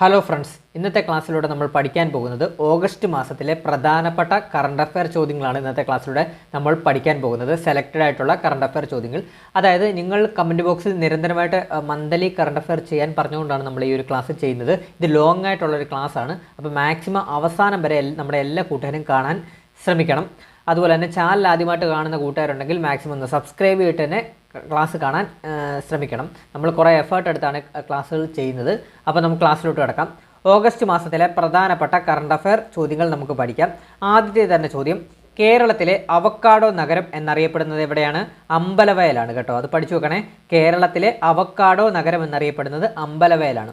Hello friends ഇന്നത്തെ ക്ലാസ്സിലൂടെ നമ്മൾ പഠിക്കാൻ പോകുന്നത് ഓഗസ്റ്റ് മാസത്തിലെ പ്രധാനപ്പെട്ട കറണ്ട് അഫയർ ചോദ്യങ്ങളാണ് ഇന്നത്തെ ക്ലാസ്സിലൂടെ നമ്മൾ പഠിക്കാൻ പോകുന്നത്. സെലക്റ്റഡ് ആയിട്ടുള്ള കറണ്ട് അഫയർ ചോദ്യങ്ങൾ. അതായത് നിങ്ങൾ കമന്റ് ബോക്സിൽ നിരന്തരമായിട്ട് മന്ത്ലി കറണ്ട് അഫയർ ചെയ്യാൻ പറഞ്ഞുകൊണ്ടാണ് നമ്മൾ ഈ ഒരു ക്ലാസ് ചെയ്യുന്നത്. ഇത് ലോങ് ആയിട്ടുള്ള ഒരു ക്ലാസ് ആണ്. അപ്പോൾ മാക്സിമം അവസാനം വരെ നമ്മുടെ എല്ലാ കൂട്ടുകാരും കാണാൻ ശ്രമിക്കണം. അതുപോലെ തന്നെ ചാനൽ ആദ്യമായിട്ട് കാണുന്ന കൂട്ടുകാരുണ്ടെങ്കിൽ മാക്സിമം ഒന്ന് സബ്സ്ക്രൈബ് ചെയ്തിട്ട് തന്നെ ക്ലാസ് കാണാൻ ശ്രമിക്കണം. നമ്മൾ കുറേ എഫേർട്ട് എടുത്താണ് ക്ലാസ്സുകൾ ചെയ്യുന്നത്. അപ്പോൾ നമുക്ക് ക്ലാസ്സിലോട്ട് കിടക്കാം. ഓഗസ്റ്റ് മാസത്തിലെ പ്രധാനപ്പെട്ട കറണ്ട് അഫെയർ ചോദ്യങ്ങൾ നമുക്ക് പഠിക്കാം. ആദ്യത്തെ തന്നെ ചോദ്യം കേരളത്തിലെ അവക്കാഡോ നഗരം എന്നറിയപ്പെടുന്നത് എവിടെയാണ്? അമ്പലവയലാണ് കേട്ടോ. അത് പഠിച്ചു വെക്കണേ കേരളത്തിലെ അവക്കാഡോ നഗരം എന്നറിയപ്പെടുന്നത് അമ്പലവയലാണ്.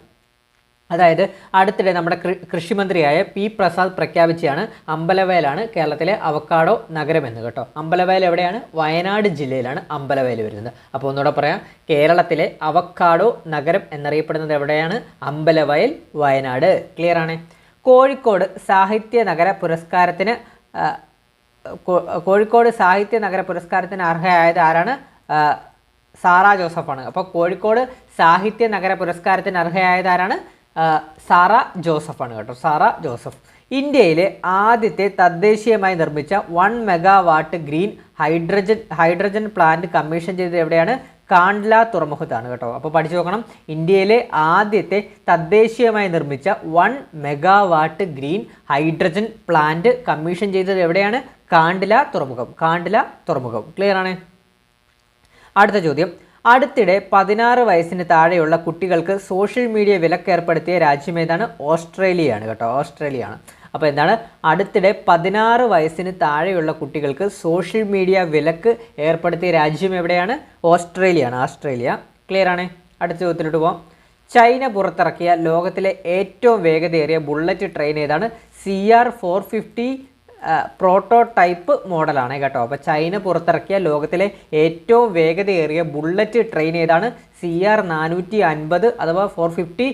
അതായത് അടുത്തിടെ നമ്മുടെ കൃഷിമന്ത്രിയായ പി പ്രസാദ് പ്രഖ്യാപിച്ചാണ് അമ്പലവയലാണ് കേരളത്തിലെ അവക്കാഡോ നഗരമെന്ന് കേട്ടോ. അമ്പലവയൽ എവിടെയാണ്? വയനാട് ജില്ലയിലാണ് അമ്പലവയൽ വരുന്നത്. അപ്പോൾ ഒന്നുകൂടെ പറയാം. കേരളത്തിലെ അവക്കാടോ നഗരം എന്നറിയപ്പെടുന്നത് എവിടെയാണ്? അമ്പലവയൽ വയനാട്. ക്ലിയർ ആണ്? കോഴിക്കോട് സാഹിത്യ നഗര പുരസ്കാരത്തിന് കോഴിക്കോട് സാഹിത്യ നഗര പുരസ്കാരത്തിന് അർഹയായത് ആരാണ്? സാറാ ജോസഫാണ്. അപ്പോൾ കോഴിക്കോട് സാഹിത്യ നഗര പുരസ്കാരത്തിന് അർഹയായത് ആരാണ്? സാറ ജോസഫാണ് കേട്ടോ. സാറ ജോസഫ്. ഇന്ത്യയിലെ ആദ്യത്തെ തദ്ദേശീയമായി നിർമ്മിച്ച one megawatt green hydrogen hydrogen plant commission ചെയ്തത് എവിടെയാണ്? കാണ്ട്ല തുറമുഖത്താണ് കേട്ടോ. അപ്പോൾ പഠിച്ചു നോക്കണം. ഇന്ത്യയിലെ ആദ്യത്തെ തദ്ദേശീയമായി നിർമ്മിച്ച one megawatt green hydrogen plant commission ചെയ്തത് എവിടെയാണ്? കാണ്ട്ല തുറമുഖം. കാണ്ട്ല തുറമുഖം. ക്ലിയർ ആണ്? അടുത്ത ചോദ്യം. അടുത്തിടെ പതിനാറ് വയസ്സിന് താഴെയുള്ള കുട്ടികൾക്ക് സോഷ്യൽ മീഡിയ വിലക്ക് ഏർപ്പെടുത്തിയ രാജ്യം ഏതാണ് ഓസ്ട്രേലിയയാണ് കേട്ടോ ഓസ്ട്രേലിയയാണ്. അപ്പോൾ എന്താണ്? അടുത്തിടെ പതിനാറ് വയസ്സിന് താഴെയുള്ള കുട്ടികൾക്ക് സോഷ്യൽ മീഡിയ വിലക്ക് ഏർപ്പെടുത്തിയ രാജ്യം എവിടെയാണ്? ഓസ്ട്രേലിയയാണ് ഓസ്ട്രേലിയ ക്ലിയർ ആണ്? അടുത്ത ചോദ്യത്തിലോട്ട് പോകാം ചൈന പുറത്തിറക്കിയ ലോകത്തിലെ ഏറ്റവും വേഗതയേറിയ ബുള്ളറ്റ് ട്രെയിൻ ഏതാണ്? C R four fifty prototype മോഡലാണ് കേട്ടോ. അപ്പോൾ ചൈന പുറത്തിറക്കിയ ലോകത്തിലെ ഏറ്റവും വേഗതയേറിയ ബുള്ളറ്റ് ട്രെയിൻ ഏതാണ്? സി ആർ നാനൂറ്റി അൻപത് അഥവാ ഫോർ ഫിഫ്റ്റി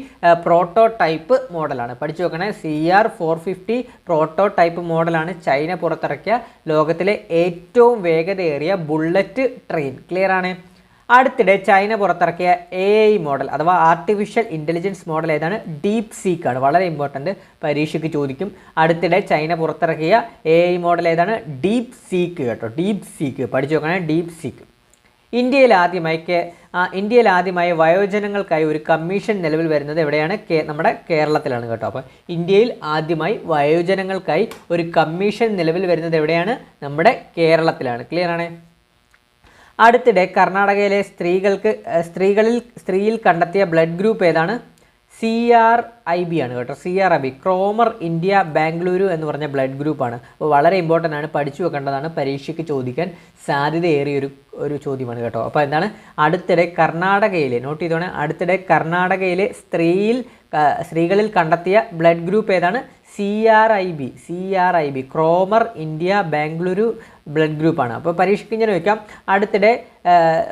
പ്രോട്ടോടൈപ്പ് മോഡലാണ്. പഠിച്ചു നോക്കണേ. C R four fifty prototype മോഡലാണ് ചൈന പുറത്തിറക്കിയ ലോകത്തിലെ ഏറ്റവും വേഗതയേറിയ ബുള്ളറ്റ് ട്രെയിൻ ക്ലിയർ ആണ്? അടുത്തിടെ ചൈന പുറത്തിറക്കിയ എ ഐ മോഡൽ അഥവാ ആർട്ടിഫിഷ്യൽ ഇന്റലിജൻസ് മോഡൽ ഏതാണ്? ഡീപ് സീക്ക് ആണ്. വളരെ ഇമ്പോർട്ടന്റ് പരീക്ഷയ്ക്ക് ചോദിക്കും. അടുത്തിടെ ചൈന പുറത്തിറക്കിയ എ ഐ മോഡൽ ഏതാണ്? ഡീപ് സീക്ക് കേട്ടോ. ഡീപ് സീക്ക് പഠിച്ചു നോക്കണേ. ഡീപ് സീക്ക് ഇന്ത്യയിൽ ആദ്യമായി കേ ഇന്ത്യയിൽ ആദ്യമായി വയോജനങ്ങൾക്കായി ഒരു കമ്മീഷൻ നിലവിൽ വരുന്നത് എവിടെയാണ്? കേ നമ്മുടെ കേരളത്തിലാണ് കേട്ടോ. അപ്പോൾ ഇന്ത്യയിൽ ആദ്യമായി വയോജനങ്ങൾക്കായി ഒരു കമ്മീഷൻ നിലവിൽ വരുന്നത് എവിടെയാണ്? നമ്മുടെ കേരളത്തിലാണ്. ക്ലിയർ ആണ്? അടുത്തിടെ കർണാടകയിലെ സ്ത്രീകൾക്ക് സ്ത്രീകളിൽ സ്ത്രീയിൽ കണ്ടെത്തിയ ബ്ലഡ് ഗ്രൂപ്പ് ഏതാണ്? സി ആർ ഐ ബി ആണ് കേട്ടോ. C R I B Cromer India Bengaluru എന്ന് പറഞ്ഞ ബ്ലഡ് ഗ്രൂപ്പാണ് അപ്പോൾ വളരെ ഇമ്പോർട്ടന്റ് ആണ്. പഠിച്ചു വെക്കേണ്ടതാണ്. പരീക്ഷയ്ക്ക് ചോദിക്കാൻ സാധ്യതയേറിയ ഒരു ഒരു ചോദ്യമാണ് കേട്ടോ. അപ്പോൾ എന്താണ്? അടുത്തിടെ കർണാടകയിലെ നോട്ട് ചെയ്തോണേ അടുത്തിടെ കർണാടകയിലെ സ്ത്രീയിൽ സ്ത്രീകളിൽ കണ്ടെത്തിയ ബ്ലഡ് ഗ്രൂപ്പ് ഏതാണ്? C R I B C R I B Cromer India Bengaluru blood ഗ്രൂപ്പാണ് അപ്പോൾ പരീക്ഷയ്ക്ക് ഇങ്ങനെ വയ്ക്കാം അടുത്തിടെ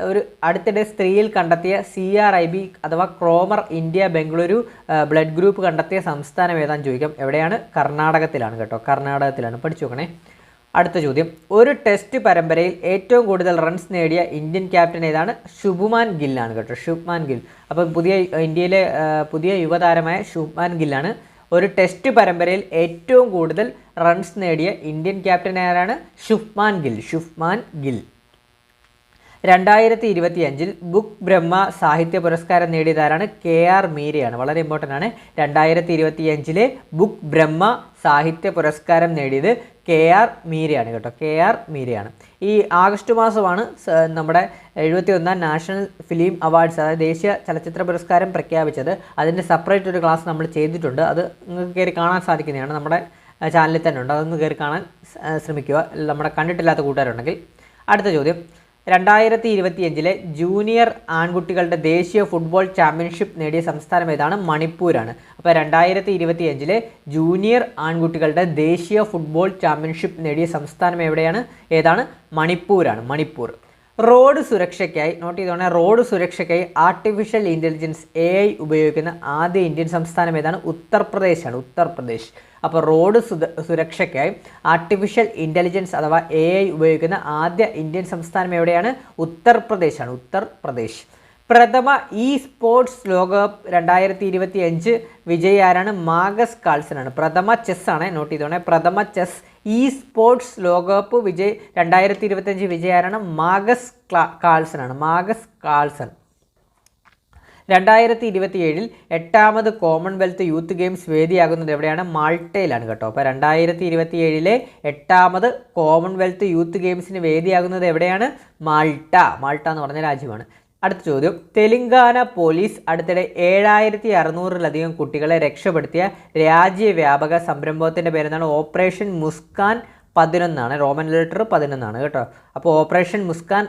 ഒരു അടുത്തിടെ സ്ത്രീയിൽ കണ്ടെത്തിയ സി ആർ ഐ ബി അഥവാ Cromer India Bengaluru blood group കണ്ടെത്തിയ സംസ്ഥാനം ഏതാണെന്ന് ചോദിക്കാം. എവിടെയാണ്? കർണാടകത്തിലാണ് കേട്ടോ. കർണാടകത്തിലാണ്. പഠിച്ചു നോക്കണേ. അടുത്ത ചോദ്യം. ഒരു ടെസ്റ്റ് പരമ്പരയിൽ ഏറ്റവും കൂടുതൽ റൺസ് നേടിയ ഇന്ത്യൻ ക്യാപ്റ്റൻ ഏതാണ്? ശുഭ്മാൻ ഗില്ലാണ് കേട്ടോ. ശുഭ്മാൻ ഗിൽ. അപ്പോൾ പുതിയ ഇന്ത്യയിലെ പുതിയ യുവതാരമായ ശുഭ്മാൻ ഗില്ലാണ്. ഒരു ടെസ്റ്റ് പരമ്പരയിൽ ഏറ്റവും കൂടുതൽ റൺസ് നേടിയ ഇന്ത്യൻ ക്യാപ്റ്റൻ ആരാണ്? ഷുഫ്മാൻ ഗിൽ ഷുഫ്മാൻ ഗിൽ. രണ്ടായിരത്തി ഇരുപത്തി അഞ്ചിൽ ബുക്ക് ബ്രഹ്മ സാഹിത്യ പുരസ്കാരം നേടിയതാരാണ്? K R മീരയാണ്. വളരെ ഇമ്പോർട്ടന്റ് ആണ്. രണ്ടായിരത്തി ഇരുപത്തി അഞ്ചിലെ ബുക്ക് ബ്രഹ്മ സാഹിത്യ പുരസ്കാരം നേടിയത് കെ ആർ മീരയാണ് കേട്ടോ. കെ ആർ മീരയാണ്. ഈ ആഗസ്റ്റ് മാസമാണ് നമ്മുടെ എഴുപത്തി ഒന്നാം നാഷണൽ ഫിലിം അവാർഡ്സ് അതായത് ദേശീയ ചലച്ചിത്ര പുരസ്കാരം പ്രഖ്യാപിച്ചത്. അതിന്റെ സെപ്പറേറ്റ് ഒരു ക്ലാസ് നമ്മൾ ചെയ്തിട്ടുണ്ട്. അത് നിങ്ങൾക്ക് കയറി കാണാൻ സാധിക്കുന്നതാണ്. നമ്മുടെ ചാനലിൽ തന്നെ ഉണ്ട്. അതൊന്ന് കയറി കാണാൻ ശ്രമിക്കുക. നമ്മുടെ കണ്ടിട്ടില്ലാത്ത കൂട്ടുകാരുണ്ടെങ്കിൽ. അടുത്ത ചോദ്യം. രണ്ടായിരത്തി ഇരുപത്തിയഞ്ചിലെ ജൂനിയർ ആൺകുട്ടികളുടെ ദേശീയ ഫുട്ബോൾ ചാമ്പ്യൻഷിപ്പ് നേടിയ സംസ്ഥാനം ഏതാണ്? മണിപ്പൂരാണ്. അപ്പോൾ രണ്ടായിരത്തി ഇരുപത്തിയഞ്ചിലെ ജൂനിയർ ആൺകുട്ടികളുടെ ദേശീയ ഫുട്ബോൾ ചാമ്പ്യൻഷിപ്പ് നേടിയ സംസ്ഥാനം എവിടെയാണ്? ഏതാണ്? മണിപ്പൂരാണ്. മണിപ്പൂർ. റോഡ് സുരക്ഷയ്ക്കായി നോട്ട് ചെയ്തോണേ റോഡ് സുരക്ഷയ്ക്കായി ആർട്ടിഫിഷ്യൽ ഇന്റലിജൻസ് എ ഉപയോഗിക്കുന്ന ആദ്യ ഇന്ത്യൻ സംസ്ഥാനം ഏതാണ്? ഉത്തർപ്രദേശാണ്. ഉത്തർപ്രദേശ്. അപ്പോൾ റോഡ് സുരക്ഷയ്ക്കായി ആർട്ടിഫിഷ്യൽ ഇന്റലിജൻസ് അഥവാ എ ഐ ഉപയോഗിക്കുന്ന ആദ്യ ഇന്ത്യൻ സംസ്ഥാനം എവിടെയാണ്? ഉത്തർപ്രദേശാണ്. ഉത്തർപ്രദേശ്. പ്രഥമ ഇ സ്പോർട്സ് ലോകകപ്പ് രണ്ടായിരത്തി ഇരുപത്തി അഞ്ച് വിജയി ആരാണ്? മാഗസ് കാൾസൺ ആണ് പ്രഥമ ചെസ് ആണ് നോട്ട് ചെയ്തോണേ. പ്രഥമ ചെസ് ഇ സ്പോർട്സ് ലോകകപ്പ് വിജയ് രണ്ടായിരത്തി ഇരുപത്തഞ്ച് വിജയി ആരാണ്? മാഗസ് കാൾസനാണ്. Magnus Carlsen. രണ്ടായിരത്തി ഇരുപത്തി ഏഴിൽ എട്ടാമത് കോമൺവെൽത്ത് യൂത്ത് ഗെയിംസ് വേദിയാകുന്നത് എവിടെയാണ്? മാൾട്ടയിലാണ് കേട്ടോ. അപ്പോൾ രണ്ടായിരത്തി ഇരുപത്തി ഏഴിലെ എട്ടാമത് കോമൺവെൽത്ത് യൂത്ത് ഗെയിംസിന് വേദിയാകുന്നത് എവിടെയാണ്? മാൾട്ട. മാൾട്ട എന്ന് പറഞ്ഞ രാജ്യമാണ്. അടുത്ത ചോദ്യം. തെലങ്കാന പോലീസ് അടുത്തിടെ ഏഴായിരത്തി അറുന്നൂറിലധികം കുട്ടികളെ രക്ഷപ്പെടുത്തിയ രാജ്യവ്യാപക സംരംഭത്തിന്റെ പേരെന്താണ്? ഓപ്പറേഷൻ മുസ്കാൻ പതിനൊന്നാണ്. റോമൻ ലെറ്റർ പതിനൊന്നാണ് കേട്ടോ. അപ്പോൾ ഓപ്പറേഷൻ മുസ്കാൻ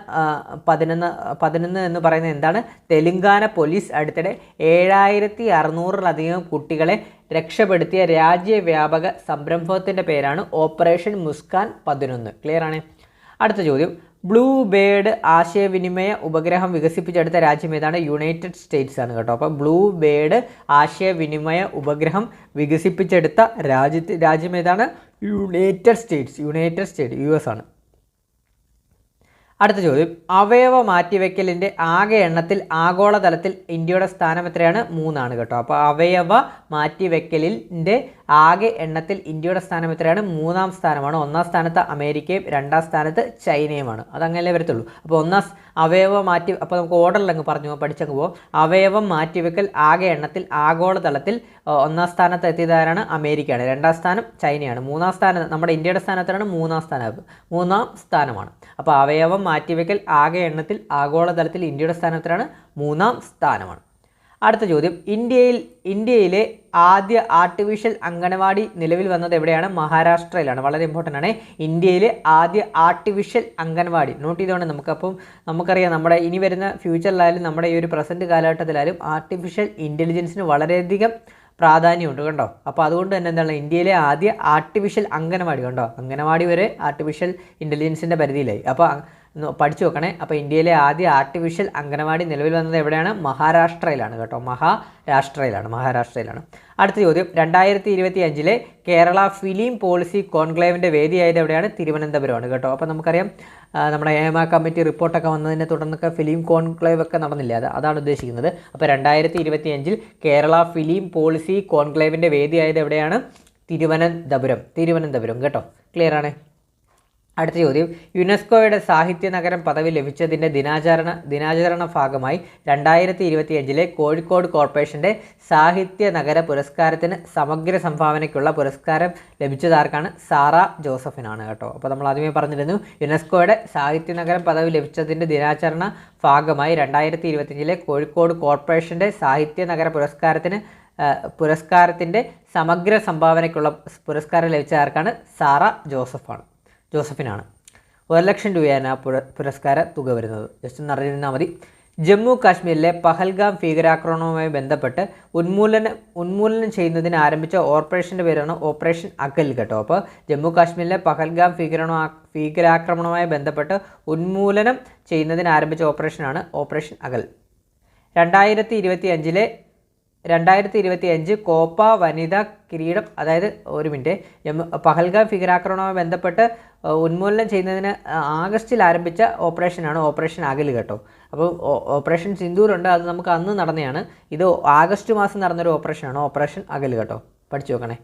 പതിനൊന്ന് പതിനൊന്ന് എന്ന് പറയുന്നത് എന്താണ്? തെലുങ്കാന പോലീസ് അടുത്തിടെ ഏഴായിരത്തി അറുന്നൂറിലധികം കുട്ടികളെ രക്ഷപ്പെടുത്തിയ രാജ്യവ്യാപക സംരംഭത്തിന്റെ പേരാണ് ഓപ്പറേഷൻ മുസ്കാൻ പതിനൊന്ന്. ക്ലിയർ ആണ്? അടുത്ത ചോദ്യം. ബ്ലൂ ബേർഡ് ആശയവിനിമയ ഉപഗ്രഹം വികസിപ്പിച്ചെടുത്ത രാജ്യം ഏതാണ്? യുണൈറ്റഡ് സ്റ്റേറ്റ്സ് ആണ് കേട്ടോ. അപ്പോൾ ബ്ലൂ ബേർഡ് ആശയവിനിമയ ഉപഗ്രഹം വികസിപ്പിച്ചെടുത്ത രാജ്യത്ത് രാജ്യം ഏതാണ്? United States United State U S ആണ്. അടുത്ത ചോദ്യം. അവയവ മാറ്റിവെക്കലിന്റെ ആകെ എണ്ണത്തിൽ ആഗോളതലത്തിൽ ഇന്ത്യയുടെ സ്ഥാനം എത്രയാണ്? മൂന്നാണ് കേട്ടോ. അപ്പോൾ അവയവ മാറ്റിവെക്കലിന്റെ ആകെ എണ്ണത്തിൽ ഇന്ത്യയുടെ സ്ഥാനം എത്രയാണ്? മൂന്നാം സ്ഥാനമാണ്. ഒന്നാം സ്ഥാനത്ത് അമേരിക്കയും രണ്ടാം സ്ഥാനത്ത് ചൈനയുമാണ്. അതങ്ങനെ വരത്തുള്ളൂ. അപ്പോൾ ഒന്നാം അവയവ മാറ്റി അപ്പോൾ നമുക്ക് ഓർഡറിലങ്ങ് പറഞ്ഞു പോകാം, പഠിച്ചങ്ങ് പോകും അവയവം മാറ്റിവെക്കൽ ആകെ എണ്ണത്തിൽ ആഗോളതലത്തിൽ ഒന്നാം സ്ഥാനത്ത് എത്തിയതാരാണ് അമേരിക്കയാണ്. രണ്ടാം സ്ഥാനം ചൈനയാണ്. മൂന്നാം സ്ഥാനം നമ്മുടെ ഇന്ത്യയുടെ സ്ഥാനത്തിലാണ് മൂന്നാം സ്ഥാനം. മൂന്നാം സ്ഥാനമാണ്. അപ്പോൾ അവയവം മാറ്റിവെക്കൽ ആകെ എണ്ണത്തിൽ ആഗോളതലത്തിൽ ഇന്ത്യയുടെ സ്ഥാനത്തിലാണ് മൂന്നാം സ്ഥാനമാണ്. അടുത്ത ചോദ്യം. ഇന്ത്യയിൽ ഇന്ത്യയിലെ ആദ്യ ആർട്ടിഫിഷ്യൽ അംഗനവാടി നിലവിൽ വന്നത് എവിടെയാണ്? മഹാരാഷ്ട്രയിലാണ്. വളരെ ഇമ്പോർട്ടന്റ് ആണ്. ഇന്ത്യയിലെ ആദ്യ ആർട്ടിഫിഷ്യൽ അംഗൻവാടി. നോട്ട് ചെയ്തുകൊണ്ട് നമുക്കപ്പം നമുക്കറിയാം നമ്മുടെ ഇനി വരുന്ന ഫ്യൂച്ചറിലായാലും നമ്മുടെ ഈ ഒരു പ്രസന്റ് കാലഘട്ടത്തിലായാലും ആർട്ടിഫിഷ്യൽ ഇന്റലിജൻസിന് വളരെയധികം പ്രാധാന്യമുണ്ട് കണ്ടോ? അപ്പോൾ അതുകൊണ്ട് തന്നെ എന്താണ്? ഇന്ത്യയിലെ ആദ്യ ആർട്ടിഫിഷ്യൽ അംഗനവാടി കണ്ടോ? അംഗനവാടി വരെ ആർട്ടിഫിഷ്യൽ ഇന്റലിജൻസിന്റെ പരിധിയിലായി. അപ്പോൾ പഠിച്ചു വെക്കണേ. അപ്പോൾ ഇന്ത്യയിലെ ആദ്യ ആർട്ടിഫിഷ്യൽ അംഗനവാടി നിലവിൽ വന്നത് എവിടെയാണ്? മഹാരാഷ്ട്രയിലാണ് കേട്ടോ. മഹാരാഷ്ട്രയിലാണ് മഹാരാഷ്ട്രയിലാണ്. അടുത്ത ചോദ്യം. രണ്ടായിരത്തി ഇരുപത്തി അഞ്ചിലെ കേരള ഫിലിം പോളിസി കോൺക്ലേവിന്റെ വേദിയായത് എവിടെയാണ്? തിരുവനന്തപുരമാണ് കേട്ടോ. അപ്പോൾ നമുക്കറിയാം നമ്മുടെ ഏമ കമ്മിറ്റി റിപ്പോർട്ടൊക്കെ വന്നതിനെ തുടർന്നൊക്കെ ഫിലിം കോൺക്ലേവ് ഒക്കെ നടന്നില്ല? അത് അതാണ് ഉദ്ദേശിക്കുന്നത്. അപ്പോൾ രണ്ടായിരത്തി ഇരുപത്തി അഞ്ചിൽ കേരള ഫിലിം പോളിസി കോൺക്ലേവിന്റെ വേദിയായത് എവിടെയാണ്? തിരുവനന്തപുരം. തിരുവനന്തപുരം കേട്ടോ. ക്ലിയർ ആണ്? അടുത്ത ചോദ്യം. യുനെസ്കോയുടെ സാഹിത്യ നഗരം പദവി ലഭിച്ചതിന്റെ ദിനാചരണ ദിനാചരണ ഭാഗമായി രണ്ടായിരത്തി ഇരുപത്തി അഞ്ചിലെ കോഴിക്കോട് കോർപ്പറേഷന്റെ സാഹിത്യ നഗര പുരസ്കാരത്തിന് സമഗ്ര സംഭാവനയ്ക്കുള്ള പുരസ്കാരം ലഭിച്ചതാർക്കാണ്? സാറ ജോസഫിനാണ് കേട്ടോ. അപ്പോൾ നമ്മൾ ആദ്യമേ പറഞ്ഞിരുന്നു യുനെസ്കോയുടെ സാഹിത്യ നഗരം പദവി ലഭിച്ചതിന്റെ ദിനാചരണ ഭാഗമായി രണ്ടായിരത്തി ഇരുപത്തിയഞ്ചിലെ കോഴിക്കോട് കോർപ്പറേഷന്റെ സാഹിത്യ നഗര പുരസ്കാരത്തിന് പുരസ്കാരത്തിന്റെ സമഗ്ര സംഭാവനയ്ക്കുള്ള പുരസ്കാരം ലഭിച്ച ആർക്കാണ് സാറ ജോസഫാണ്. ജോസഫിനാണ്. ഒരു ലക്ഷം രൂപയാണ് ആ പുര പുരസ്കാര തുക വരുന്നത്. ജസ്റ്റ് ഒന്ന് അറിഞ്ഞിരുന്നാൽ മതി. ജമ്മു കാശ്മീരിലെ പഹൽഗാം ഭീകരാക്രമണവുമായി ബന്ധപ്പെട്ട് ഉന്മൂലന ഉന്മൂലനം ചെയ്യുന്നതിന് ആരംഭിച്ച ഓപ്പറേഷന്റെ പേരാണ് ഓപ്പറേഷൻ അകൽ കേട്ടോ. അപ്പോൾ ജമ്മു കാശ്മീരിലെ പഹൽഗാം ഭീകരണ ഭീകരാക്രമണവുമായി ബന്ധപ്പെട്ട് ഉന്മൂലനം ചെയ്യുന്നതിന് ആരംഭിച്ച ഓപ്പറേഷനാണ് ഓപ്പറേഷൻ അകൽ രണ്ടായിരത്തി ഇരുപത്തി അഞ്ചിലെ രണ്ടായിരത്തി ഇരുപത്തി അഞ്ച് കോപ്പ വനിതാ കിരീടം അതായത് ഒരു മിനിറ്റ് പഹൽഗാം ഭീകരാക്രമണവുമായി ബന്ധപ്പെട്ട് ഉന്മൂലനം ചെയ്യുന്നതിന് ആഗസ്റ്റിൽ ആരംഭിച്ച ഓപ്പറേഷനാണ് ഓപ്പറേഷൻ അകൽ കേട്ടോ. അപ്പോൾ ഓപ്പറേഷൻ സിന്ദൂരുണ്ട് അത് നമുക്ക് അന്ന് നടന്നതാണ് ഇത് ആഗസ്റ്റ് മാസം നടന്നൊരു ഓപ്പറേഷനാണ് ഓപ്പറേഷൻ അകൽ കേട്ടോ. പഠിച്ചു നോക്കണേ.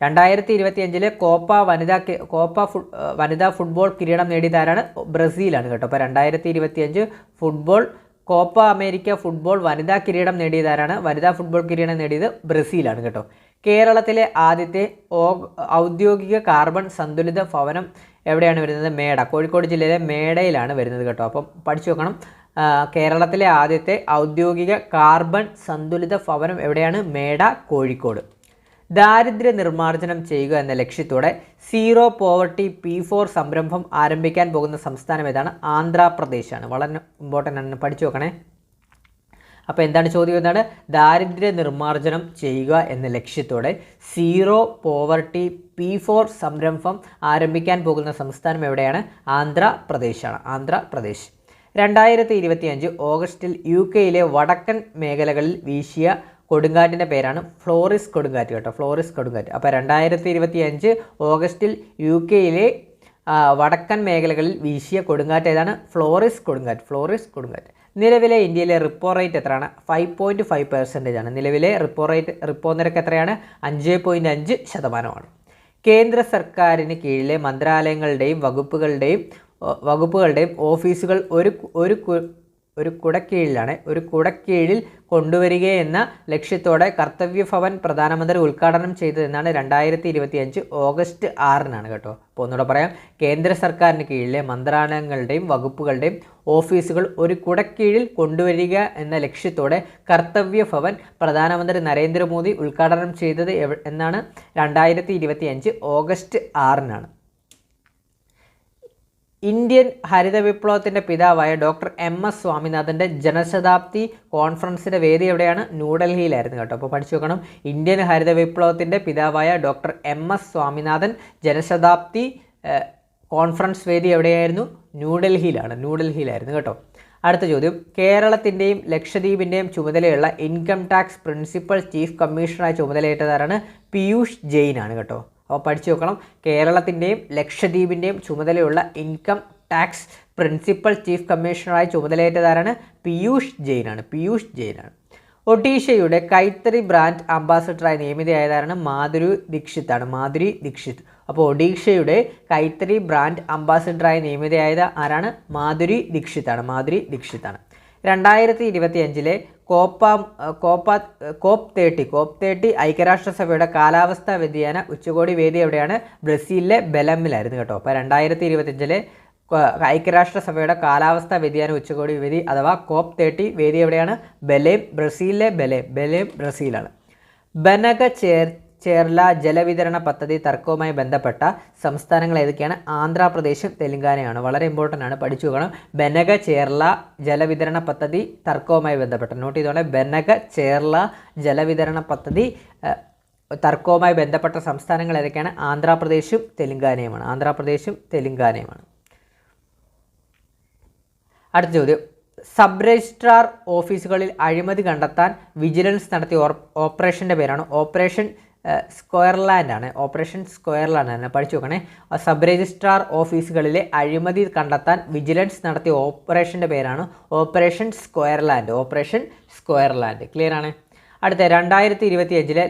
രണ്ടായിരത്തി ഇരുപത്തി അഞ്ചിലെ കോപ്പ വനിതാ കോപ്പ ഫു വനിതാ ഫുട്ബോൾ കിരീടം നേടിയതാരാണ് ബ്രസീലാണ് കേട്ടോ. അപ്പോൾ രണ്ടായിരത്തി ഇരുപത്തി അഞ്ച് ഫുട്ബോൾ കോപ്പ അമേരിക്ക ഫുട്ബോൾ വനിതാ കിരീടം നേടിയതാരാണ്? വനിതാ ഫുട്ബോൾ കിരീടം നേടിയത് ബ്രസീലാണ് കേട്ടോ. കേരളത്തിലെ ആദ്യത്തെ ഔദ്യോഗിക കാർബൺ സന്തുലിത ഭവനം എവിടെയാണ് വരുന്നത്? മേട. കോഴിക്കോട് ജില്ലയിലെ മേടയിലാണ് വരുന്നത് കേട്ടോ. അപ്പം പഠിച്ചു നോക്കണം കേരളത്തിലെ ആദ്യത്തെ ഔദ്യോഗിക കാർബൺ സന്തുലിത ഭവനം എവിടെയാണ്? മേട കോഴിക്കോട്. ദാരിദ്ര്യ നിർമ്മാർജനം ചെയ്യുക എന്ന ലക്ഷ്യത്തോടെ സീറോ പോവർട്ടി പി ഫോർ സംരംഭം ആരംഭിക്കാൻ പോകുന്ന സംസ്ഥാനം ഏതാണ്? ആന്ധ്രാപ്രദേശാണ്. വളരെ ഇമ്പോർട്ടന്റ് ആണ്. പഠിച്ചു നോക്കണേ അപ്പോൾ എന്താണ് ചോദ്യം എന്താണ്? ദാരിദ്ര്യ നിർമ്മാർജനം ചെയ്യുക എന്ന ലക്ഷ്യത്തോടെ സീറോ പോവർട്ടി പി ഫോർ സംരംഭം ആരംഭിക്കാൻ പോകുന്ന സംസ്ഥാനം എവിടെയാണ്? ആന്ധ്രാപ്രദേശാണ്. ആന്ധ്രാപ്രദേശ്. രണ്ടായിരത്തി ഇരുപത്തിയഞ്ച് ഓഗസ്റ്റിൽ യു കെയിലെ വടക്കൻ മേഖലകളിൽ വീശിയ കൊടുങ്കാറ്റിന്റെ പേരാണ് ഫ്ലോറിസ് കൊടുങ്കാറ്റ് കേട്ടോ. ഫ്ലോറിസ് കൊടുങ്കാറ്റ്. അപ്പോൾ രണ്ടായിരത്തി ഇരുപത്തി അഞ്ച് ഓഗസ്റ്റിൽ യു കെയിലെ വടക്കൻ മേഖലകളിൽ വീശിയ കൊടുങ്കാറ്റ് ഏതാണ്? ഫ്ലോറിസ് കൊടുങ്കാറ്റ്. ഫ്ലോറിസ് കൊടുങ്കാറ്റ്. നിലവിലെ ഇന്ത്യയിലെ റിപ്പോ റേറ്റ് എത്രയാണ്? ഫൈവ് പോയിന്റ് ഫൈവ് പെർസെന്റേജ് ആണ്. നിലവിലെ റിപ്പോ റേറ്റ് റിപ്പോ നിരക്ക് എത്രയാണ്? അഞ്ച് പോയിന്റ് അഞ്ച് ശതമാനമാണ്. കേന്ദ്ര സർക്കാരിന് കീഴിലെ മന്ത്രാലയങ്ങളുടെയും വകുപ്പുകളുടെയും വകുപ്പുകളുടെയും ഓഫീസുകൾ ഒരു ഒരു ഒരു കുടക്കീഴിലാണ്. ഒരു കുടക്കീഴിൽ കൊണ്ടുവരികയെന്ന ലക്ഷ്യത്തോടെ കർത്തവ്യ ഭവൻ പ്രധാനമന്ത്രി ഉദ്ഘാടനം ചെയ്തതെന്നാണ് രണ്ടായിരത്തി ഇരുപത്തി അഞ്ച് ഓഗസ്റ്റ് ആറിനാണ് കേട്ടോ. അപ്പോൾ ഒന്നുകൂടെ പറയാം. കേന്ദ്ര സർക്കാരിന് കീഴിലെ മന്ത്രാലയങ്ങളുടെയും വകുപ്പുകളുടെയും ഓഫീസുകൾ ഒരു കുടക്കീഴിൽ കൊണ്ടുവരിക എന്ന ലക്ഷ്യത്തോടെ കർത്തവ്യ ഭവൻ പ്രധാനമന്ത്രി നരേന്ദ്രമോദി ഉദ്ഘാടനം ചെയ്തത് എന്നാണ് രണ്ടായിരത്തി ഇരുപത്തി അഞ്ച് ഓഗസ്റ്റ് ആറിനാണ്. ഇന്ത്യൻ ഹരിത വിപ്ലവത്തിന്റെ പിതാവായ ഡോക്ടർ എം എസ് സ്വാമിനാഥന്റെ ജനശതാബ്ദി കോൺഫറൻസിന്റെ വേദി എവിടെയാണ്? ന്യൂഡൽഹിയിലായിരുന്നു കേട്ടോ. അപ്പോൾ പഠിച്ചു നോക്കണം. ഇന്ത്യൻ ഹരിത വിപ്ലവത്തിന്റെ പിതാവായ ഡോക്ടർ എം എസ് സ്വാമിനാഥൻ ജനശതാബ്ദി കോൺഫറൻസ് വേദി എവിടെയായിരുന്നു? ന്യൂഡൽഹിയിലാണ്. ന്യൂഡൽഹിയിലായിരുന്നു കേട്ടോ. അടുത്ത ചോദ്യം. കേരളത്തിന്റെയും ലക്ഷദ്വീപിന്റെയും ചുമതലയുള്ള ഇൻകം ടാക്സ് പ്രിൻസിപ്പൽ ചീഫ് കമ്മീഷണറായി ചുമതലയേറ്റതാരാണ്? പീയൂഷ് ജെയിൻ ആണ് കേട്ടോ. അപ്പോൾ പഠിച്ചു നോക്കണം കേരളത്തിന്റെയും ലക്ഷദ്വീപിന്റെയും ചുമതലയുള്ള ഇൻകം ടാക്സ് പ്രിൻസിപ്പൽ ചീഫ് കമ്മീഷണറായി ചുമതലയേറ്റതാരാണ്? പീയൂഷ് ജെയിനാണ്. പീയൂഷ് ജെയിനാണ്. ഒഡീഷയുടെ കൈത്തറി ബ്രാൻഡ് അംബാസഡറായി നിയമിതയായതാരാണ്? മാധുരി ദീക്ഷിത്താണ്. മാധുരി ദീക്ഷിത്. അപ്പോൾ ഒഡീഷയുടെ കൈത്തറി ബ്രാൻഡ് അംബാസഡറായി നിയമിതയായത് ആരാണ്? മാധുരി ദീക്ഷിത്താണ്. മാധുരി ദീക്ഷിത്താണ്. രണ്ടായിരത്തി ഇരുപത്തി അഞ്ചിലെ കോപ്പ കോപ്പ കോപ്പ് തേർട്ടി കോപ്പ് തേർട്ടി ഐക്യരാഷ്ട്രസഭയുടെ കാലാവസ്ഥാ വ്യതിയാന ഉച്ചകോടി വേദി എവിടെയാണ്? ബ്രസീലിലെ ബെലമിലായിരുന്നു കേട്ടോ. അപ്പോൾ രണ്ടായിരത്തി ഇരുപത്തഞ്ചിലെ ഐക്യരാഷ്ട്രസഭയുടെ കാലാവസ്ഥാ വ്യതിയാന ഉച്ചകോടി വേദി അഥവാ കോപ്പ് തേർട്ടി വേദി എവിടെയാണ്? ബലേം ബ്രസീലിലെ ബലേം ബലേം ബ്രസീലാണ്. ബനക ചേർ ചേർല ജലവിതരണ പദ്ധതി തർക്കവുമായി ബന്ധപ്പെട്ട സംസ്ഥാനങ്ങൾ ഏതൊക്കെയാണ്? ആന്ധ്രാപ്രദേശും തെലങ്കാനയാണ്. വളരെ ഇമ്പോർട്ടന്റ് ആണ്. പഠിച്ചു നോക്കണം. ബനക ചേർള ജലവിതരണ പദ്ധതി തർക്കവുമായി ബന്ധപ്പെട്ട. നോട്ട് ചെയ്തോളെ. ബനക ചേർള ജലവിതരണ പദ്ധതി തർക്കവുമായി ബന്ധപ്പെട്ട സംസ്ഥാനങ്ങൾ ഏതൊക്കെയാണ്? ആന്ധ്രാപ്രദേശും തെലങ്കാനയുമാണ്. ആന്ധ്രാപ്രദേശും തെലങ്കാനയുമാണ്. അടുത്ത ചോദ്യം. സബ് രജിസ്ട്രാർ ഓഫീസുകളിൽ അഴിമതി കണ്ടെത്താൻ വിജിലൻസ് നടത്തിയ ഓപ്പറേഷന്റെ പേരാണ്. ഓപ്പറേഷൻ ഏഹ്, സ്ക്വയർലാൻഡ് ആണ്. ഓപ്പറേഷൻ സ്ക്വയർലാൻഡ് ആണ്. പഠിച്ചു നോക്കണേ. സബ് രജിസ്ട്രാർ ഓഫീസുകളിലെ അഴിമതി കണ്ടെത്താൻ വിജിലൻസ് നടത്തിയ ഓപ്പറേഷന്റെ പേരാണ് operation square land operation square land clear ആണ്? അടുത്ത രണ്ടായിരത്തി ഇരുപത്തി അഞ്ചിലെ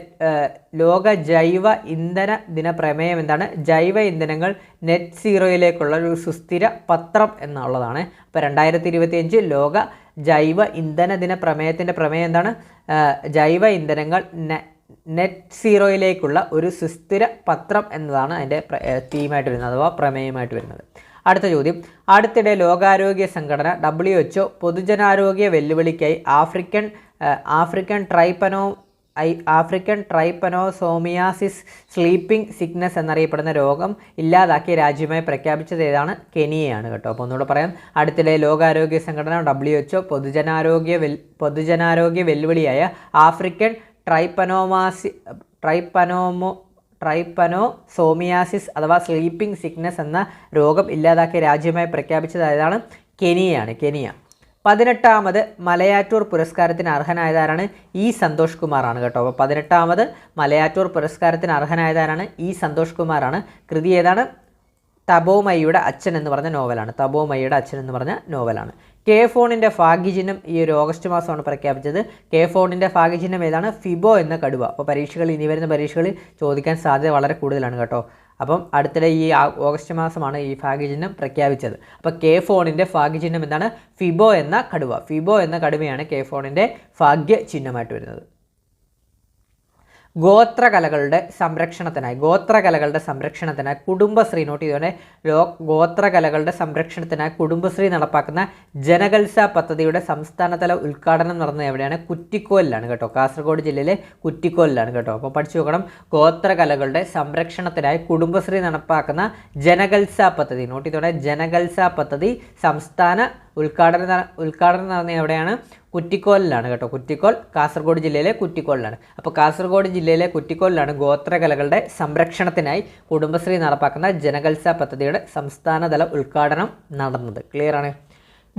ലോക ജൈവ ഇന്ധന ദിന പ്രമേയം എന്താണ്? ജൈവ ഇന്ധനങ്ങൾ നെറ്റ് സീറോയിലേക്കുള്ള ഒരു സുസ്ഥിര പത്രം എന്നുള്ളതാണ്. അപ്പോൾ രണ്ടായിരത്തി ഇരുപത്തി അഞ്ച് ലോക ജൈവ ഇന്ധന ദിന പ്രമേയത്തിന്റെ പ്രമേയം എന്താണ്? ജൈവ ഇന്ധനങ്ങൾ നെറ്റ് സീറോയിലേക്കുള്ള ഒരു സുസ്ഥിര പത്രം എന്നതാണ് അതിന്റെ തീമായിട്ട് വരുന്നത് അഥവാ പ്രമേയമായിട്ട് വരുന്നത്. അടുത്ത ചോദ്യം. അടുത്തിടെ ലോകാരോഗ്യ സംഘടന ഡബ്ല്യു എച്ച്ഒ പൊതുജനാരോഗ്യ വെല്ലുവിളിക്കായി ആഫ്രിക്കൻ ആഫ്രിക്കൻ ട്രൈപ്പനോ ഐ ആഫ്രിക്കൻ ട്രൈപ്പനോസോമിയാസിസ് സ്ലീപ്പിംഗ് സിക്നസ് എന്നറിയപ്പെടുന്ന രോഗം ഇല്ലാതാക്കിയ രാജ്യമായി പ്രഖ്യാപിച്ചത് ഏതാണ്? കെനിയയാണ് കേട്ടോ. അപ്പോൾ ഒന്നുകൂടെ പറയാം. അടുത്തിടെ ലോകാരോഗ്യ സംഘടന ഡബ്ല്യു എച്ച്ഒ പൊതുജനാരോഗ്യ വെൽ പൊതുജനാരോഗ്യ വെല്ലുവിളിയായ ആഫ്രിക്കൻ ട്രൈപ്പനോമാസി ട്രൈപ്പനോമോ ട്രൈപ്പനോ സോമിയാസിസ് അഥവാ സ്ലീപ്പിംഗ് സിക്നസ് എന്ന രോഗം ഇല്ലാതാക്കിയ രാജ്യമായി പ്രഖ്യാപിച്ചതായതാണ് കെനിയയാണ് കെനിയ. പതിനെട്ടാമത് മലയാറ്റൂർ പുരസ്കാരത്തിന് അർഹനായതാരാണ് ഇ സന്തോഷ് കുമാറാണ് കേട്ടോ. അപ്പോൾ പതിനെട്ടാമത് മലയാറ്റൂർ പുരസ്കാരത്തിന് അർഹനായതാരാണ് ഇ സന്തോഷ് കുമാറാണ് കൃതി ഏതാണ്? തബോമയ്യയുടെ അച്ഛൻ എന്ന് പറഞ്ഞ നോവലാണ്. തബോമയ്യയുടെ അച്ഛൻ എന്ന് പറഞ്ഞ നോവലാണ്. കെ ഫോണിന്റെ ഭാഗ്യചിഹ്നം ഈ ഒരു ഓഗസ്റ്റ് മാസമാണ് പ്രഖ്യാപിച്ചത്. കെ ഫോണിന്റെ ഭാഗ്യചിഹ്നം ഏതാണ്? ഫിബോ എന്ന കടുവ. അപ്പോൾ പരീക്ഷകൾ ഇനി വരുന്ന പരീക്ഷകളിൽ ചോദിക്കാൻ സാധ്യത വളരെ കൂടുതലാണ് കേട്ടോ. അപ്പം അടുത്തിടെ ഈ ഓഗസ്റ്റ് മാസമാണ് ഈ ഭാഗ്യചിഹ്നം പ്രഖ്യാപിച്ചത്. അപ്പോൾ കെ ഫോണിന്റെ ഭാഗ്യചിഹ്നം എന്താണ്? ഫിബോ എന്ന കടുവ. ഫിബോ എന്ന കടുവയാണ് കെ ഫോണിന്റെ ഭാഗ്യ ചിഹ്നമായിട്ട് വരുന്നത്. ഗോത്രകലകളുടെ സംരക്ഷണത്തിനായി ഗോത്രകലകളുടെ സംരക്ഷണത്തിനായി കുടുംബശ്രീ നോട്ട് ചെയ്തോടെ ലോ ഗോത്രകലകളുടെ സംരക്ഷണത്തിനായി കുടുംബശ്രീ നടപ്പാക്കുന്ന ജനകൽസ പദ്ധതിയുടെ സംസ്ഥാനതല ഉദ്ഘാടനം നടന്നത് എവിടെയാണ്? കുറ്റിക്കോലിലാണ് കേട്ടോ. കാസർഗോഡ് ജില്ലയിലെ കുറ്റിക്കോലിലാണ് കേട്ടോ. അപ്പോൾ പഠിച്ചു നോക്കണം. ഗോത്രകലകളുടെ സംരക്ഷണത്തിനായി കുടുംബശ്രീ നടപ്പാക്കുന്ന ജനകൽസ പദ്ധതി നോട്ട് ചെയ്തോടെ ജനകൽസ പദ്ധതി സംസ്ഥാന ഉദ്ഘാടനം ഉദ്ഘാടനം നടന്ന എവിടെയാണ്? കുറ്റിക്കോലിലാണ് കേട്ടോ. കുറ്റിക്കോൽ കാസർഗോഡ് ജില്ലയിലെ കുറ്റിക്കോലിലാണ്. അപ്പോൾ കാസർഗോഡ് ജില്ലയിലെ കുറ്റിക്കോലിലാണ് ഗോത്രകലകളുടെ സംരക്ഷണത്തിനായി കുടുംബശ്രീ നടപ്പാക്കുന്ന ജനകൽസ പദ്ധതിയുടെ സംസ്ഥാനതല ഉദ്ഘാടനം നടന്നത്. ക്ലിയർ ആണ്?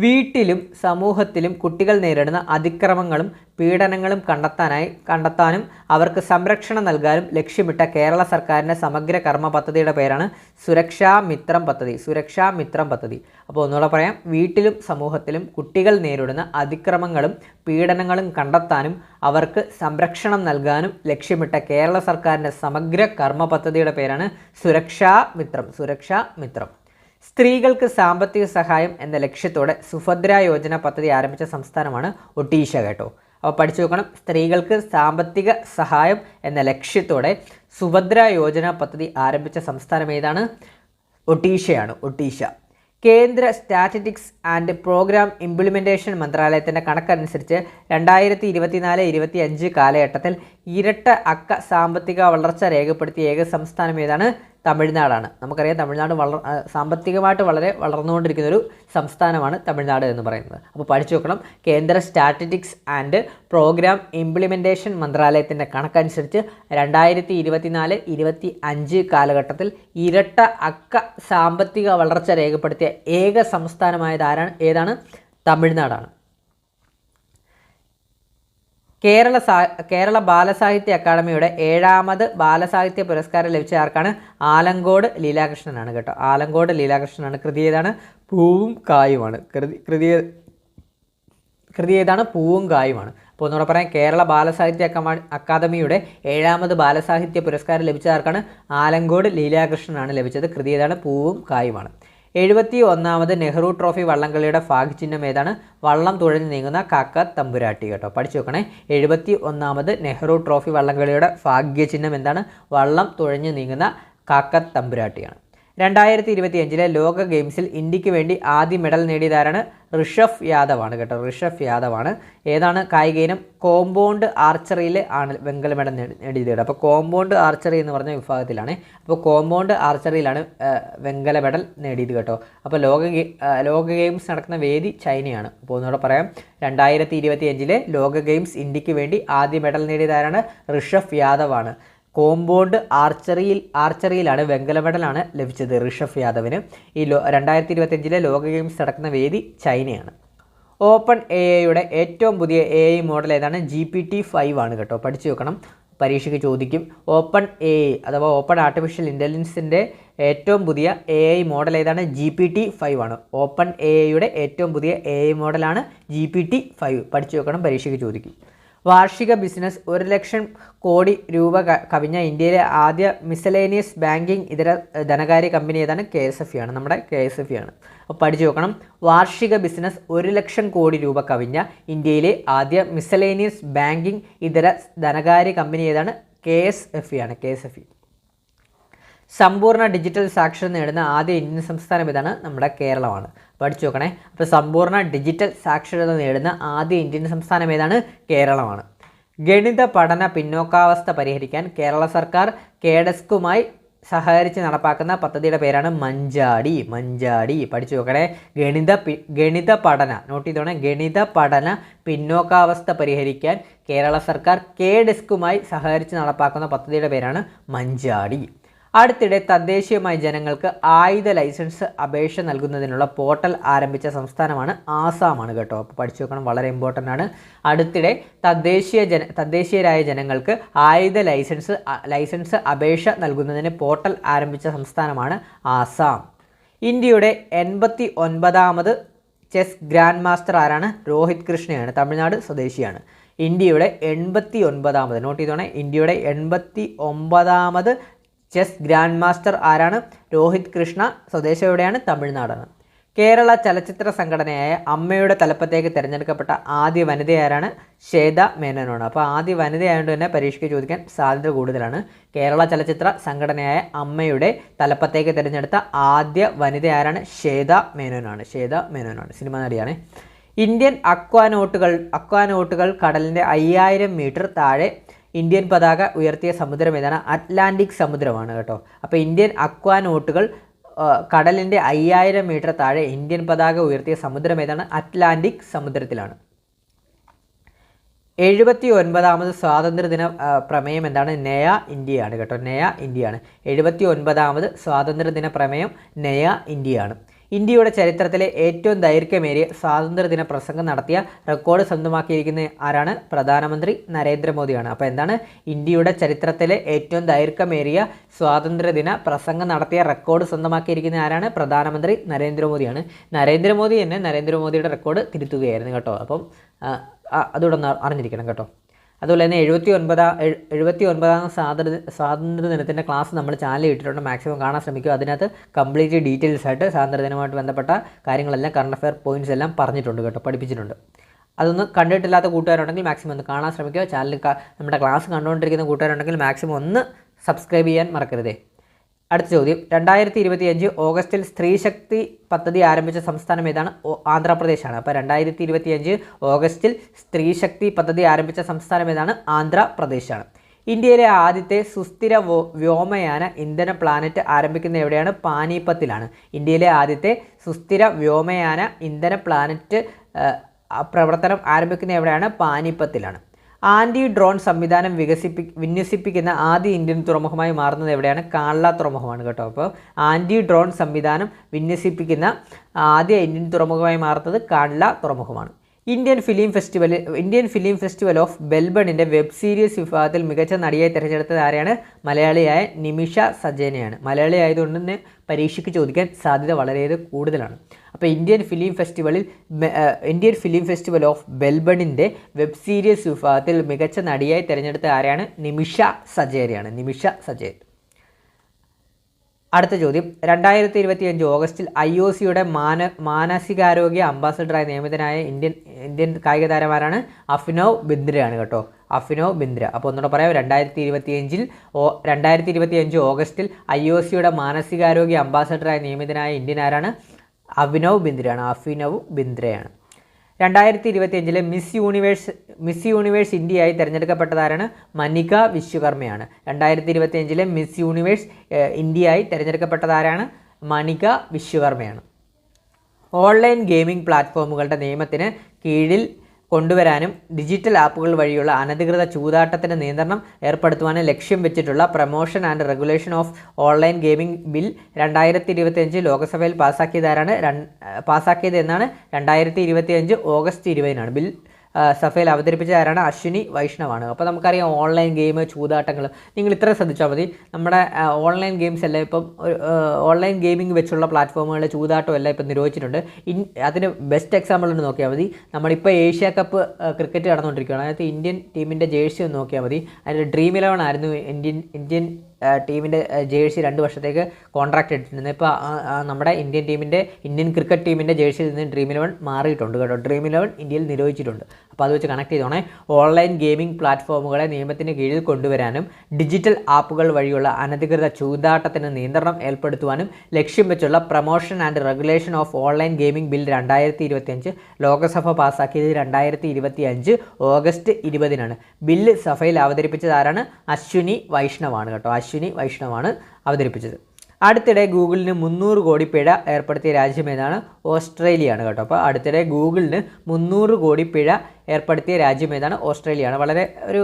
വീട്ടിലും സമൂഹത്തിലും കുട്ടികൾ നേരിടുന്ന അതിക്രമങ്ങളും പീഡനങ്ങളും കണ്ടെത്താനായി കണ്ടെത്താനും അവർക്ക് സംരക്ഷണം നൽകാനും ലക്ഷ്യമിട്ട കേരള സർക്കാരിന്റെ സമഗ്ര കർമ്മ പദ്ധതിയുടെ പേരാണ് സുരക്ഷാ മിത്രം പദ്ധതി. സുരക്ഷാ മിത്രം പദ്ധതി. അപ്പോൾ ഒന്നുകൂടെ പറയാം. വീട്ടിലും സമൂഹത്തിലും കുട്ടികൾ നേരിടുന്ന അതിക്രമങ്ങളും പീഡനങ്ങളും കണ്ടെത്താനും അവർക്ക് സംരക്ഷണം നൽകാനും ലക്ഷ്യമിട്ട കേരള സർക്കാരിന്റെ സമഗ്ര കർമ്മ പദ്ധതിയുടെ പേരാണ് സുരക്ഷാ മിത്രം. സുരക്ഷാ മിത്രം. സ്ത്രീകൾക്ക് സാമ്പത്തിക സഹായം എന്ന ലക്ഷ്യത്തോടെ സുഭദ്ര യോജന പദ്ധതി ആരംഭിച്ച സംസ്ഥാനമാണ് ഒഡീഷ കേട്ടോ. അപ്പോൾ പഠിച്ചു നോക്കണം. സ്ത്രീകൾക്ക് സാമ്പത്തിക സഹായം എന്ന ലക്ഷ്യത്തോടെ സുഭദ്ര യോജന പദ്ധതി ആരംഭിച്ച സംസ്ഥാനം ഏതാണ്? ഒഡീഷയാണ് ഒഡീഷ. കേന്ദ്ര സ്റ്റാറ്റിറ്റിക്സ് ആൻഡ് പ്രോഗ്രാം ഇംപ്ലിമെന്റേഷൻ മന്ത്രാലയത്തിന്റെ കണക്കനുസരിച്ച് രണ്ടായിരത്തി ഇരുപത്തിനാല് ഇരുപത്തി അഞ്ച് കാലഘട്ടത്തിൽ ഇരട്ട അക്ക സാമ്പത്തിക വളർച്ച രേഖപ്പെടുത്തിയ ഏക സംസ്ഥാനം ഏതാണ്? തമിഴ്നാടാണ്. നമുക്കറിയാം തമിഴ്നാട് വളർ സാമ്പത്തികമായിട്ട് വളരെ വളർന്നുകൊണ്ടിരിക്കുന്ന ഒരു സംസ്ഥാനമാണ് തമിഴ്നാട് എന്ന് പറയുന്നത്. അപ്പോൾ പഠിച്ചു നോക്കണം കേന്ദ്ര സ്റ്റാറ്റിറ്റിക്സ് ആൻഡ് പ്രോഗ്രാം ഇംപ്ലിമെന്റേഷൻ മന്ത്രാലയത്തിന്റെ കണക്കനുസരിച്ച് രണ്ടായിരത്തി ഇരുപത്തിനാല് ഇരുപത്തി അഞ്ച് കാലഘട്ടത്തിൽ ഇരട്ട അക്ക സാമ്പത്തിക വളർച്ച രേഖപ്പെടുത്തിയ ഏക സംസ്ഥാനമായത് ആരാണ്? ഏതാണ്? തമിഴ്നാടാണ്. കേരള സാ കേരള ബാലസാഹിത്യ അക്കാദമിയുടെ ഏഴാമത് ബാലസാഹിത്യ പുരസ്കാരം ലഭിച്ച ആർക്കാണ്? ആലങ്കോട് ലീലാകൃഷ്ണനാണ് കേട്ടോ. ആലങ്കോട് ലീലാകൃഷ്ണനാണ്. കൃതി ഏതാണ്? പൂവും കായുമാണ്. കൃതി കൃതി കൃതി ഏതാണ്? പൂവും കായുമാണ്. അപ്പോൾ ഒന്നുകൂടെ പറയാം. കേരള ബാലസാഹിത്യ അക്കാദമിയുടെ ഏഴാമത് ബാലസാഹിത്യ പുരസ്കാരം ലഭിച്ച ആർക്കാണ്? ആലങ്കോട് ലീലാകൃഷ്ണനാണ് ലഭിച്ചത്. കൃതി ഏതാണ്? പൂവും കായുമാണ്. എഴുപത്തി ഒന്നാമത് നെഹ്റു ട്രോഫി വള്ളംകളിയുടെ ഭാഗ്യചിഹ്നം ഏതാണ്? വള്ളം തുഴഞ്ഞു നീങ്ങുന്ന കാക്ക തമ്പുരാട്ടി കേട്ടോ. പഠിച്ചു നോക്കണേ. എഴുപത്തി ഒന്നാമത് നെഹ്റു ട്രോഫി വള്ളംകളിയുടെ ഭാഗ്യചിഹ്നം എന്താണ്? വള്ളം തുഴഞ്ഞു നീങ്ങുന്ന കാക്ക തമ്പുരാട്ടിയാണ്. രണ്ടായിരത്തി ഇരുപത്തി അഞ്ചിലെ ലോക ഗെയിംസിൽ ഇന്ത്യയ്ക്ക് വേണ്ടി ആദ്യ മെഡൽ നേടിയതാരാണ് ഋഷഭ് യാദവ് ആണ് കേട്ടോ. ഋഷഭ് യാദവാണ്. ഏതാണ് കായിക ഇനം കോമ്പൗണ്ട് ആർച്ചറിയിൽ ആണ് വെങ്കല മെഡൽ നേടിയത് അപ്പോൾ കോമ്പൗണ്ട് ആർച്ചറി എന്ന് പറഞ്ഞ വിഭാഗത്തിലാണ്. അപ്പോൾ കോമ്പൗണ്ട് ആർച്ചറിയിലാണ് വെങ്കല മെഡൽ നേടിയത് കേട്ടോ. അപ്പോൾ ലോക ലോക ഗെയിംസ് നടക്കുന്ന വേദി ചൈനയാണ്. അപ്പോൾ ഒന്നുകൂടെ പറയാം. രണ്ടായിരത്തി ഇരുപത്തി അഞ്ചിലെ ലോക ഗെയിംസ് ഇന്ത്യയ്ക്ക് വേണ്ടി ആദ്യ മെഡൽ നേടിയതാരാണ് ഋഷഭ് യാദവ് ആണ് കോമ്പൗണ്ട് ആർച്ചറിയിൽ ആർച്ചറിയിലാണ് വെങ്കല മെഡലാണ് ലഭിച്ചത്. ഋഷഭ് യാദവിന് ഈ ലോ രണ്ടായിരത്തി ഇരുപത്തിയഞ്ചിലെ ലോക ഗെയിംസ് നടക്കുന്ന വേദി ചൈനയാണ്. ഓപ്പൺ എ ഐയുടെ ഏറ്റവും പുതിയ എ ഐ മോഡൽ ഏതാണ്? ജി പി ടി ഫൈവ് ആണ് കേട്ടോ. പഠിച്ചു വെക്കണം. പരീക്ഷയ്ക്ക് ചോദിക്കും. ഓപ്പൺ എ ഐ അഥവാ ഓപ്പൺ ആർട്ടിഫിഷ്യൽ ഇന്റലിജൻസിന്റെ ഏറ്റവും പുതിയ എ ഐ മോഡൽ ഏതാണ്? ജി പി ടി ഫൈവ് ആണ്. ഓപ്പൺ എ ഐയുടെ ഏറ്റവും പുതിയ എ ഐ മോഡലാണ് ജി പി ടി ഫൈവ്. പഠിച്ചു വെക്കണം. പരീക്ഷയ്ക്ക് ചോദിക്കും. വാർഷിക ബിസിനസ് ഒരു ലക്ഷം കോടി രൂപ കവിഞ്ഞ ഇന്ത്യയിലെ ആദ്യ മിസലേനിയസ് ബാങ്കിങ് ഇതര ധനകാര്യ കമ്പനി ഏതാണ്? കെ എസ് എഫ് ആണ്. നമ്മുടെ കെ എസ് എഫ് ആണ്. അപ്പോൾ പഠിച്ചു നോക്കണം. വാർഷിക ബിസിനസ് ഒരു ലക്ഷം കോടി രൂപ കവിഞ്ഞ ഇന്ത്യയിലെ ആദ്യ മിസലേനിയസ് ബാങ്കിങ് ഇതര ധനകാര്യ കമ്പനി ഏതാണ്? കെ എസ് എഫ് ആണ്. കെ എസ് എഫ് സമ്പൂർണ ഡിജിറ്റൽ സാക്ഷരത നേടുന്ന ആദ്യ ഇന്ത്യൻ സംസ്ഥാനം ഇതാണ് നമ്മുടെ കേരളമാണ്. പഠിച്ചു നോക്കണേ. അപ്പോൾ സമ്പൂർണ ഡിജിറ്റൽ സാക്ഷരത നേടുന്ന ആദ്യ ഇന്ത്യൻ സംസ്ഥാനം ഏതാണ്? കേരളമാണ്. ഗണിത പഠന പിന്നോക്കാവസ്ഥ പരിഹരിക്കാൻ കേരള സർക്കാർ കേഡസ്കുമായി സഹകരിച്ച് നടപ്പാക്കുന്ന പദ്ധതിയുടെ പേരാണ് മഞ്ചാടി. മഞ്ചാടി. പഠിച്ചു നോക്കണേ. ഗണിത ഗണിത പഠന നോട്ട് ചെയ്തോണേ. ഗണിത പഠന പിന്നോക്കാവസ്ഥ പരിഹരിക്കാൻ കേരള സർക്കാർ കെ ഡെസ്കുമായി സഹകരിച്ച് നടപ്പാക്കുന്ന പദ്ധതിയുടെ പേരാണ് മഞ്ചാടി. അടുത്തിടെ തദ്ദേശീയമായി ജനങ്ങൾക്ക് ആയുധ ലൈസൻസ് അപേക്ഷ നൽകുന്നതിനുള്ള പോർട്ടൽ ആരംഭിച്ച സംസ്ഥാനമാണ് ആസാമാണ് കേട്ടോ. അപ്പോൾ പഠിച്ചു വെക്കണം വളരെ ഇമ്പോർട്ടന്റ് ആണ്. അടുത്തിടെ തദ്ദേശീയ ജന തദ്ദേശീയരായ ജനങ്ങൾക്ക് ആയുധ ലൈസൻസ് ലൈസൻസ് അപേക്ഷ നൽകുന്നതിന് പോർട്ടൽ ആരംഭിച്ച സംസ്ഥാനമാണ് ആസാം. ഇന്ത്യയുടെ എൺപത്തി ഒൻപതാമത് ചെസ് ഗ്രാൻഡ് മാസ്റ്റർ ആരാണ്? രോഹിത് കൃഷ്ണയാണ് തമിഴ്നാട് സ്വദേശിയാണ്. ഇന്ത്യയുടെ എൺപത്തി ഒൻപതാമത് നോട്ട് ചെയ്തോണേ ഇന്ത്യയുടെ എൺപത്തി ഒമ്പതാമത് ചെസ് ഗ്രാൻഡ് മാസ്റ്റർ ആരാണ്? രോഹിത് കൃഷ്ണ സ്വദേശം എവിടെയാണ്? തമിഴ്നാടാണ്. കേരള ചലച്ചിത്ര സംഘടനയായ അമ്മയുടെ തലപ്പത്തേക്ക് തിരഞ്ഞെടുക്കപ്പെട്ട ആദ്യ വനിത ആരാണ്? ശ്വേത മേനോനാണ്. അപ്പോൾ ആദ്യ വനിത ആയതുകൊണ്ട് തന്നെ പരീക്ഷയ്ക്ക് ചോദിക്കാൻ സാധ്യത കൂടുതലാണ്. കേരള ചലച്ചിത്ര സംഘടനയായ അമ്മയുടെ തലപ്പത്തേക്ക് തിരഞ്ഞെടുത്ത ആദ്യ വനിത ആരാണ്? ശ്വേത മേനോനാണ്. ശ്വേത മേനോനാണ്. സിനിമ നടിയാണ്. ഇന്ത്യൻ അക്വാനോട്ടുകൾ അക്വാനോട്ടുകൾ കടലിന്റെ അയ്യായിരം മീറ്റർ താഴെ ഇന്ത്യൻ പതാക ഉയർത്തിയ സമുദ്രം ഏതാണ്? അറ്റ്ലാന്റിക് സമുദ്രമാണ് കേട്ടോ. അപ്പോൾ ഇന്ത്യൻ അക്വാ നോട്ടുകൾ കടലിന്റെ അയ്യായിരം മീറ്റർ താഴെ ഇന്ത്യൻ പതാക ഉയർത്തിയ സമുദ്രം ഏതാണ്? അറ്റ്ലാന്റിക് സമുദ്രത്തിലാണ്. എഴുപത്തി ഒൻപതാമത് സ്വാതന്ത്ര്യദിന ദിന പ്രമേയം എന്താണ്? നയ ഇന്ത്യയാണ് കേട്ടോ. നയ ഇന്ത്യയാണ്. എഴുപത്തി ഒൻപതാമത് സ്വാതന്ത്ര്യദിന പ്രമേയം നയ ഇന്ത്യയാണ്. ഇന്ത്യയുടെ ചരിത്രത്തിലെ ഏറ്റവും ദൈർഘ്യമേറിയ സ്വാതന്ത്ര്യദിന പ്രസംഗം നടത്തിയ റെക്കോർഡ് സ്വന്തമാക്കിയിരിക്കുന്ന ആരാണ്? പ്രധാനമന്ത്രി നരേന്ദ്രമോദിയാണ്. അപ്പോൾ എന്താണ്? ഇന്ത്യയുടെ ചരിത്രത്തിലെ ഏറ്റവും ദൈർഘ്യമേറിയ സ്വാതന്ത്ര്യദിന പ്രസംഗം നടത്തിയ റെക്കോർഡ് സ്വന്തമാക്കിയിരിക്കുന്ന ആരാണ്? പ്രധാനമന്ത്രി നരേന്ദ്രമോദിയാണ്. നരേന്ദ്രമോദി തന്നെ നരേന്ദ്രമോദിയുടെ റെക്കോർഡ് തിരുത്തുകയായിരുന്നു കേട്ടോ. അപ്പം അതുകൂടെ അറിഞ്ഞിരിക്കണം കേട്ടോ. അതുപോലെ തന്നെ എഴുപത്തി ഒൻപതാം എഴുപത്തി ഒൻപതാം സ്വാതന്ത്ര്യ സ്വാതന്ത്ര്യ ദിനത്തിന്റെ ക്ലാസ് നമ്മൾ ചാനലിൽ ഇട്ടിട്ടുണ്ട്. മാക്സിമം കാണാൻ ശ്രമിക്കുക. അതിനകത്ത് കംപ്ലീറ്റ് ഡീറ്റെയിൽസ് ആയിട്ട് സ്വാതന്ത്ര്യ ദിനമായിട്ട് ബന്ധപ്പെട്ട കാര്യങ്ങളെല്ലാം കറണ്ട് അഫയർ പോയിന്റ്സ് എല്ലാം പറഞ്ഞിട്ടുണ്ട് കേട്ടോ പഠിപ്പിച്ചിട്ടുണ്ട്. അതൊന്ന് കണ്ടിട്ടില്ലാത്ത കൂട്ടുകാരുണ്ടെങ്കിൽ മാക്സിമം ഒന്ന് കാണാൻ ശ്രമിക്കുക. ചാനൽ നമ്മുടെ ക്ലാസ് കണ്ടുകൊണ്ടിരിക്കുന്ന കൂട്ടുകാരുണ്ടെങ്കിൽ മാക്സിമം ഒന്ന് സബ്സ്ക്രൈബ് ചെയ്യാൻ മറക്കരുതേ. അടുത്ത ചോദ്യം. രണ്ടായിരത്തി ഇരുപത്തി അഞ്ച് ഓഗസ്റ്റിൽ സ്ത്രീശക്തി പദ്ധതി ആരംഭിച്ച സംസ്ഥാനം ഏതാണ്? ആന്ധ്രാപ്രദേശ് ആന്ധ്രാപ്രദേശാണ്. അപ്പോൾ രണ്ടായിരത്തി ഇരുപത്തി അഞ്ച് ഓഗസ്റ്റിൽ സ്ത്രീശക്തി പദ്ധതി ആരംഭിച്ച സംസ്ഥാനം ഏതാണ്? ആന്ധ്രാപ്രദേശാണ്. ഇന്ത്യയിലെ ആദ്യത്തെ സുസ്ഥിര വ്യോമയാന ഇന്ധന പ്ലാനറ്റ് ആരംഭിക്കുന്ന എവിടെയാണ്? പാനീപ്പത്തിലാണ് ഇന്ത്യയിലെ ആദ്യത്തെ സുസ്ഥിര വ്യോമയാന ഇന്ധന പ്ലാനറ്റ് പ്രവർത്തനം ആരംഭിക്കുന്ന എവിടെയാണ്? പാനിപ്പത്തിലാണ് ആന്റി ഡ്രോൺ സംവിധാനം വികസിപ്പി വിന്യസിപ്പിക്കുന്ന ആദ്യ ഇന്ത്യൻ തുറമുഖമായി മാറുന്നത് എവിടെയാണ്? കാൺല തുറമുഖമാണ് കേട്ടോ. അപ്പോൾ ആന്റി ഡ്രോൺ സംവിധാനം വിന്യസിപ്പിക്കുന്ന ആദ്യ ഇന്ത്യൻ തുറമുഖമായി മാറുന്നത് Kandla തുറമുഖമാണ്. Indian film festival Indian film festival of ബെൽബണിന്റെ web series വിഭാഗത്തിൽ മികച്ച നടിയായി തിരഞ്ഞെടുത്തത് ആരെയാണ്? മലയാളിയായ നിമിഷ സജേനയാണ്. മലയാളി ആയതുകൊണ്ട് തന്നെ പരീക്ഷയ്ക്ക് ചോദിക്കാൻ സാധ്യത വളരെയേറെ കൂടുതലാണ്. അപ്പോൾ ഇന്ത്യൻ ഫിലിം ഫെസ്റ്റിവലിൽ ഇന്ത്യൻ ഫിലിം ഫെസ്റ്റിവൽ ഓഫ് ബെൽബണിന്റെ വെബ് സീരീസ് വിഭാഗത്തിൽ മികച്ച നടിയായി തിരഞ്ഞെടുത്ത ആരെയാണ് നിമിഷ സജേരയാണ്. നിമിഷ സജേർ. അടുത്ത ചോദ്യം. രണ്ടായിരത്തി ഇരുപത്തി അഞ്ച് ഓഗസ്റ്റിൽ ഐ ഒ സിയുടെ മാന മാനസികാരോഗ്യ അംബാസഡറായി നിയമിതനായ ഇന്ത്യൻ ഇന്ത്യൻ കായിക താരമാരാണ് അഫിനോ ബിന്ദ്രയാണ് കേട്ടോ. അഫിനോ ബിന്ദ്ര. അപ്പോൾ ഒന്നുകൂടെ പറയാം. രണ്ടായിരത്തി ഇരുപത്തി അഞ്ചിൽ ഓ രണ്ടായിരത്തി ഇരുപത്തി അഞ്ച് ഓഗസ്റ്റിൽ ഐ ഒ സിയുടെ മാനസികാരോഗ്യ അംബാസഡറായി നിയമിതനായ ഇന്ത്യൻ ആരാണ്? അഭിനവ് ബിന്ദ്രയാണ് അഭിനവ് ബിന്ദ്രയാണ്. രണ്ടായിരത്തി ഇരുപത്തി അഞ്ചിലെ മിസ് യൂണിവേഴ്സ് മിസ് യൂണിവേഴ്സ് ഇന്ത്യയായി തിരഞ്ഞെടുക്കപ്പെട്ടതാരാണ്? മനിക വിശ്വകർമ്മയാണ്. രണ്ടായിരത്തി ഇരുപത്തി അഞ്ചിലെ മിസ് യൂണിവേഴ്സ് ഇന്ത്യയായി തിരഞ്ഞെടുക്കപ്പെട്ടതാരാണ്? മണിക വിശ്വകർമ്മയാണ്. ഓൺലൈൻ ഗെയിമിംഗ് പ്ലാറ്റ്ഫോമുകളുടെ നിയമത്തിന് കീഴിൽ കൊണ്ടുവരാനും ഡിജിറ്റൽ ആപ്പുകൾ വഴിയുള്ള അനധികൃത ചൂതാട്ടത്തിന് നിയന്ത്രണം ഏർപ്പെടുത്തുവാനും ലക്ഷ്യം വെച്ചിട്ടുള്ള promotion and regulation of online gaming bill രണ്ടായിരത്തി ഇരുപത്തിയഞ്ച് ലോക്സഭയിൽ പാസ്സാക്കിയതാരാണ് പാസ്സാക്കിയത് എന്നാണ് രണ്ടായിരത്തി ഇരുപത്തിയഞ്ച് ഓഗസ്റ്റ് ഇരുപതിനാണ് ബിൽ. ആ, സഭയിൽ അവതരിപ്പിച്ച ആരാണ് അശ്വിനി വൈഷ്ണവാണ്. അപ്പോൾ നമുക്കറിയാം ഓൺലൈൻ ഗെയിം ചൂതാട്ടങ്ങൾ. നിങ്ങൾ ഇത്ര ശ്രദ്ധിച്ചാൽ മതി. നമ്മുടെ ഓൺലൈൻ ഗെയിംസ് എല്ലാം ഇപ്പം ഓൺലൈൻ ഗെയിമിംഗ് വെച്ചുള്ള പ്ലാറ്റ്ഫോമുകളിലെ ചൂതാട്ടം എല്ലാം ഇപ്പം നിരോധിച്ചിട്ടുണ്ട്. ഇൻ അതിന് ബെസ്റ്റ് എക്സാമ്പിൾ ഒന്ന് നോക്കിയാൽ മതി. നമ്മളിപ്പോൾ ഏഷ്യ കപ്പ് ക്രിക്കറ്റ് നടന്നുകൊണ്ടിരിക്കുകയാണ് അതിനകത്ത് ഇന്ത്യൻ ടീമിന്റെ ജേഴ്സി ഒന്ന് നോക്കിയാൽ മതി. അതിന്റെ ഡ്രീം ഇലവൻ ആയിരുന്നു ഇന്ത്യൻ ഇന്ത്യൻ ടീമിന്റെ ജേഴ്സി രണ്ട് വർഷത്തേക്ക് കോൺട്രാക്റ്റ് എടുത്തിട്ടുണ്ട് ഇപ്പോൾ നമ്മുടെ ഇന്ത്യൻ ടീമിന്റെ ഇന്ത്യൻ ക്രിക്കറ്റ് ടീമിന്റെ ജേഴ്സിയിൽ നിന്ന് ഡ്രീം ഇലവൻ മാറിയിട്ടുണ്ട് കേട്ടോ. ഡ്രീം ഇലവൻ ഇന്ത്യയിൽ നിരോധിച്ചിട്ടുണ്ട്. അപ്പോൾ അത് വെച്ച് കണക്ട് ചെയ്തോണേ. ഓൺലൈൻ ഗെയിമിംഗ് പ്ലാറ്റ്ഫോമുകളെ നിയമത്തിന് കീഴിൽ കൊണ്ടുവരാനും ഡിജിറ്റൽ ആപ്പുകൾ വഴിയുള്ള അനധികൃത ചൂതാട്ടത്തിന് നിയന്ത്രണം ഏർപ്പെടുത്തുവാനും ലക്ഷ്യം വെച്ചുള്ള promotion and regulation of online gaming bill രണ്ടായിരത്തി ഇരുപത്തിയഞ്ച് ലോക്സഭ പാസ്സാക്കിയത് രണ്ടായിരത്തി ഇരുപത്തി അഞ്ച് ഓഗസ്റ്റ് ഇരുപതിനാണ്. ബില്ല് സഭയിൽ അവതരിപ്പിച്ചതാരാണ് അശ്വിനി വൈഷ്ണവാണ് കേട്ടോ. അശ്വിനി വൈഷ്ണവാണ് അവതരിപ്പിച്ചത്. അടുത്തിടെ ഗൂഗിളിന് മുന്നൂറ് കോടി പിഴ ഏർപ്പെടുത്തിയ ഏതാണ്? ഓസ്ട്രേലിയയാണ് കേട്ടോ. അപ്പോൾ അടുത്തിടെ ഗൂഗിളിന് മുന്നൂറ് കോടി പിഴ ഏർപ്പെടുത്തിയ ഏതാണ്? ഓസ്ട്രേലിയയാണ്. വളരെ ഒരു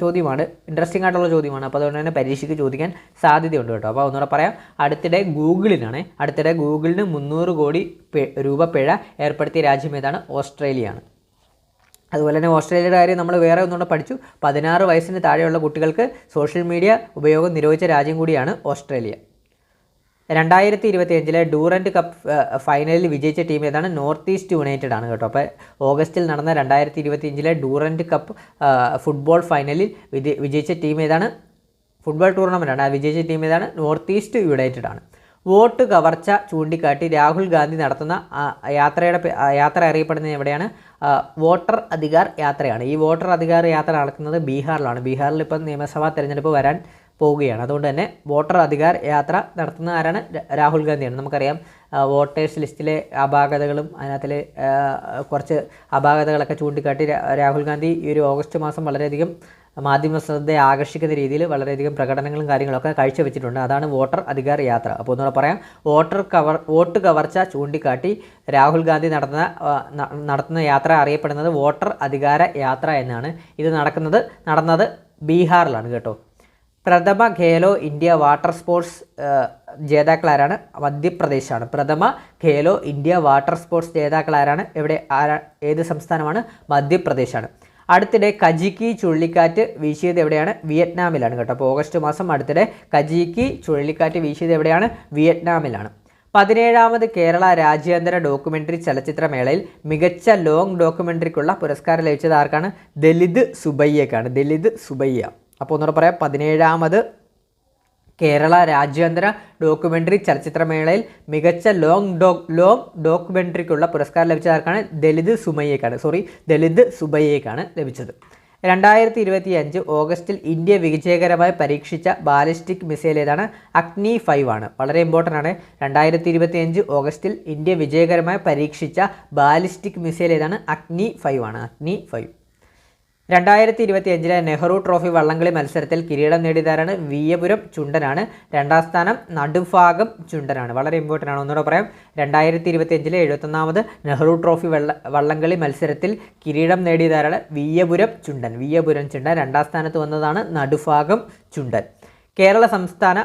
ചോദ്യമാണ്. ഇൻട്രസ്റ്റിംഗ് ആയിട്ടുള്ള ചോദ്യമാണ്. അപ്പോൾ അതുകൊണ്ട് തന്നെ പരീക്ഷയ്ക്ക് ചോദിക്കാൻ സാധ്യതയുണ്ട് കേട്ടോ. അപ്പോൾ ഒന്നുകൂടെ പറയാം. അടുത്തിടെ ഗൂഗിളിനാണ് അടുത്തിടെ ഗൂഗിളിന് മുന്നൂറ് കോടി രൂപ പിഴ ഏർപ്പെടുത്തിയ ഏതാണ്? ഓസ്ട്രേലിയയാണ്. അതുപോലെ തന്നെ ഓസ്ട്രേലിയയുടെ കാര്യം നമ്മൾ വേറെ ഒന്നുകൂടെ പഠിച്ചു. പതിനാറ് വയസ്സിന് താഴെയുള്ള കുട്ടികൾക്ക് സോഷ്യൽ മീഡിയ ഉപയോഗം നിരോധിച്ച രാജ്യം കൂടിയാണ് ഓസ്ട്രേലിയ. രണ്ടായിരത്തി ഇരുപത്തി അഞ്ചിലെ ഡൂറന്റ് കപ്പ് ഫൈനലിൽ വിജയിച്ച ടീം ഏതാണ്? നോർത്ത് ഈസ്റ്റ് യുണൈറ്റഡ് ആണ് കേട്ടോ. അപ്പോൾ ഓഗസ്റ്റിൽ നടന്ന രണ്ടായിരത്തി ഇരുപത്തി അഞ്ചിലെ ഡൂറന്റ് കപ്പ് ഫുട്ബോൾ ഫൈനലിൽ വിജയിച്ച ടീം ഏതാണ്? ഫുട്ബോൾ ടൂർണമെന്റാണ് ആ വിജയിച്ച ടീം ഏതാണ്? നോർത്ത് ഈസ്റ്റ് യുണൈറ്റഡ് ആണ്. വോട്ട് കവർച്ച ചൂണ്ടിക്കാട്ടി രാഹുൽ ഗാന്ധി നടത്തുന്ന യാത്രയുടെ യാത്ര അറിയപ്പെടുന്നത് എവിടെയാണ്? വോട്ടർ അധികാർ യാത്രയാണ്. ഈ വോട്ടർ അധികാർ യാത്ര നടക്കുന്നത് ബീഹാറിലാണ്. ബീഹാറിൽ ഇപ്പം നിയമസഭാ തിരഞ്ഞെടുപ്പ് വരാൻ പോവുകയാണ്. അതുകൊണ്ട് തന്നെ വോട്ടർ അധികാർ യാത്ര നടത്തുന്ന ആരാണ്? രാഹുൽ ഗാന്ധിയാണ്. നമുക്കറിയാം വോട്ടേഴ്സ് ലിസ്റ്റിലെ അപാകതകളും അതിനകത്തിൽ കുറച്ച് അപാകതകളൊക്കെ ചൂണ്ടിക്കാട്ടി രാഹുൽ ഗാന്ധി ഈ ഒരു ഓഗസ്റ്റ് മാസം വളരെയധികം മാധ്യമ ശ്രദ്ധയെ ആകർഷിക്കുന്ന രീതിയിൽ വളരെയധികം പ്രകടനങ്ങളും കാര്യങ്ങളൊക്കെ കാഴ്ചവെച്ചിട്ടുണ്ട് അതാണ് വോട്ടർ അധികാർ യാത്ര. അപ്പോൾ ഒന്നുകൂടെ പറയാം വോട്ടർ കവർ വോട്ട് കവർച്ച ചൂണ്ടിക്കാട്ടി രാഹുൽ ഗാന്ധി നടത്തുന്ന നടത്തുന്ന യാത്ര അറിയപ്പെടുന്നത് വോട്ടർ അധികാര യാത്ര എന്നാണ്. ഇത് നടക്കുന്നത് നടന്നത് ബീഹാറിലാണ് കേട്ടോ. പ്രഥമ ഖേലോ ഇന്ത്യ വാട്ടർ സ്പോർട്സ് ജേതാക്കളാരാണ്? മധ്യപ്രദേശാണ്. പ്രഥമ ഖേലോ ഇന്ത്യ വാട്ടർ സ്പോർട്സ് ജേതാക്കളാരാണ്? എവിടെ ആരാ ഏത് സംസ്ഥാനമാണ്? മധ്യപ്രദേശാണ്. അടുത്തിടെ കജിക്കി ചുഴലിക്കാറ്റ് വീശിയത് എവിടെയാണ്? വിയറ്റ്നാമിലാണ് കേട്ടോ. അപ്പോൾ ഓഗസ്റ്റ് മാസം അടുത്തിടെ കജിക്കി ചുഴലിക്കാറ്റ് വീശിയത് എവിടെയാണ്? വിയറ്റ്നാമിലാണ്. പതിനേഴാമത് കേരള രാജ്യാന്തര ഡോക്യുമെന്ററി ചലച്ചിത്രമേളയിൽ മികച്ച ലോങ് ഡോക്യുമെന്ററിക്കുള്ള പുരസ്കാരം ലഭിച്ചത് ആർക്കാണ്? ദലിത് സുബയ്യക്കാണ്. ദലിത് സുബയ്യ. അപ്പോൾ ഒന്നുകൂടെ പറയാം. പതിനേഴാമത് കേരള രാജ്യാന്തര ഡോക്യുമെന്ററി ചലച്ചിത്രമേളയിൽ മികച്ച ലോങ് ഡോ ലോങ് ഡോക്യുമെന്ററിക്കുള്ള പുരസ്കാരം ലഭിച്ചത് ആർക്കാണ് ദലിത് സുമയ്യേക്കാണ് സോറി ദലിത് സുബയ്യേക്കാണ് ലഭിച്ചത്. രണ്ടായിരത്തി ഇരുപത്തി അഞ്ച് ഓഗസ്റ്റിൽ ഇന്ത്യ വിജയകരമായി പരീക്ഷിച്ച ബാലിസ്റ്റിക് മിസൈൽ ഏതാണ്? അഗ്നി ഫൈവ് ആണ്. വളരെ ഇമ്പോർട്ടന്റ് ആണ്. രണ്ടായിരത്തി ഇരുപത്തി അഞ്ച് ഓഗസ്റ്റിൽ ഇന്ത്യ വിജയകരമായി പരീക്ഷിച്ച ബാലിസ്റ്റിക് മിസൈൽ ഏതാണ്? അഗ്നി ഫൈവ് ആണ്. അഗ്നി ഫൈവ്. രണ്ടായിരത്തി ഇരുപത്തി അഞ്ചിലെ നെഹ്റു ട്രോഫി വള്ളംകളി മത്സരത്തിൽ കിരീടം നേടിയതാരാണ് വിയപുരം ചുണ്ടനാണ്. രണ്ടാം സ്ഥാനം നടുഭാഗം ചുണ്ടനാണ്. വളരെ ഇമ്പോർട്ടന്റ് ആണ്. ഒന്നുകൂടെ പറയാം. രണ്ടായിരത്തി ഇരുപത്തി അഞ്ചിലെ എഴുപത്തൊന്നാമത് നെഹ്റു ട്രോഫി വെള്ള വള്ളംകളി മത്സരത്തിൽ കിരീടം നേടിയതാരാണ് വിയപുരം ചുണ്ടൻ. വിയപുരം ചുണ്ടൻ രണ്ടാം സ്ഥാനത്ത് വന്നതാണ് നടുഭാഗം ചുണ്ടൻ. കേരള സംസ്ഥാന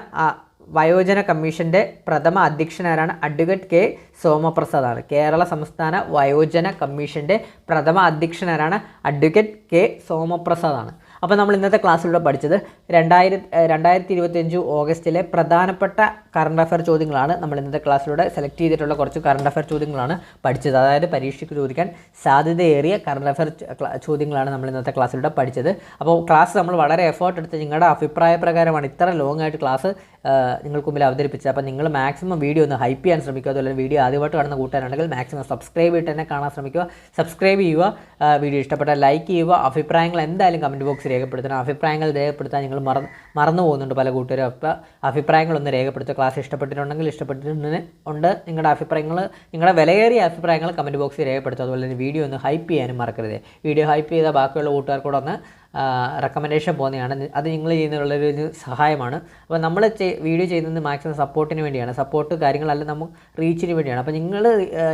വയോജന കമ്മീഷന്റെ പ്രഥമ അധ്യക്ഷനാരാണ് അഡ്വക്കേറ്റ് കെ സോമപ്രസാദാണ്. കേരള സംസ്ഥാന വയോജന കമ്മീഷന്റെ പ്രഥമ അധ്യക്ഷനാരാണ് അഡ്വക്കേറ്റ് കെ സോമപ്രസാദാണ്. അപ്പോൾ നമ്മൾ ഇന്നത്തെ ക്ലാസ്സിലൂടെ പഠിച്ചത് രണ്ടായിരത്തി രണ്ടായിരത്തി ഇരുപത്തിയഞ്ച് ഓഗസ്റ്റിലെ പ്രധാനപ്പെട്ട കറണ്ട് അഫയർ ചോദ്യങ്ങളാണ് നമ്മൾ ഇന്നത്തെ ക്ലാസ്സിലൂടെ സെലക്ട് ചെയ്തിട്ടുള്ള കുറച്ച് കറണ്ട് അഫയർ ചോദ്യങ്ങളാണ് പഠിച്ചത്. അതായത് പരീക്ഷയ്ക്ക് ചോദിക്കാൻ സാധ്യതയേറിയ കറണ്ട് അഫയർ ചോദ്യങ്ങളാണ് നമ്മൾ ഇന്നത്തെ ക്ലാസ്സിലൂടെ പഠിച്ചത്. അപ്പോൾ ക്ലാസ് നമ്മൾ വളരെ എഫേർട്ട് എടുത്ത് നിങ്ങളുടെ അഭിപ്രായ പ്രകാരമാണ് ഇത്ര ലോങ് ആയിട്ട് ക്ലാസ് നിങ്ങൾക്ക് മുമ്പിൽ അവതരിപ്പിച്ചത്. അപ്പോൾ നിങ്ങൾ മാക്സിമം വീഡിയോ ഒന്ന് ഹൈപ്പ് ചെയ്യാൻ ശ്രമിക്കുക. അതുപോലെ വീഡിയോ ആദ്യമായിട്ട് കാണുന്ന കൂട്ടാനുണ്ടെങ്കിൽ മാക്സിമം സബ്സ്ക്രൈബ് ചെയ്തിട്ട് തന്നെ കാണാൻ ശ്രമിക്കുക. സബ്സ്ക്രൈബ് ചെയ്യുക വീഡിയോ ഇഷ്ടപ്പെട്ട ലൈക്ക് ചെയ്യുക. അഭിപ്രായങ്ങൾ എന്തായാലും കമന്റ് ബോക്സിൽ രേഖപ്പെടുത്തണം. അഭിപ്രായങ്ങൾ രേഖപ്പെടുത്താൻ നിങ്ങൾ മറന്ന് മറന്നു പോകുന്നുണ്ട് പല കൂട്ടുകാരും. അപ്പോൾ അഭിപ്രായങ്ങളൊന്ന് രേഖപ്പെടുത്തുക. ക്ലാസ് ഇഷ്ടപ്പെട്ടിട്ടുണ്ടെങ്കിൽ ഇഷ്ടപ്പെട്ടിട്ടുണ്ടെങ്കിൽ ഉണ്ട്. നിങ്ങളുടെ അഭിപ്രായങ്ങൾ നിങ്ങളുടെ വിലയേറിയ അഭിപ്രായങ്ങൾ കമന്റ് ബോക്സിൽ രേഖപ്പെടുത്തുക. അതുപോലെ തന്നെ വീഡിയോ ഒന്ന് ഹൈപ്പ് ചെയ്യാനും മറക്കരുത്. വീഡിയോ ഹൈപ്പ് ചെയ്ത ബാക്കിയുള്ള കൂട്ടുകാർക്കൂടെ ഒന്ന് റെക്കമെൻഡേഷൻ പോകുന്നതാണ്. അത് നിങ്ങൾ ചെയ്യുന്നതിനുള്ളൊരു സഹായമാണ്. അപ്പോൾ നമ്മൾ വീഡിയോ ചെയ്യുന്നത് മാക്സിമം സപ്പോർട്ടിന് വേണ്ടിയാണ്. സപ്പോർട്ട് കാര്യങ്ങളല്ല നമ്മൾ റീച്ചിന് വേണ്ടിയാണ്. അപ്പോൾ നിങ്ങൾ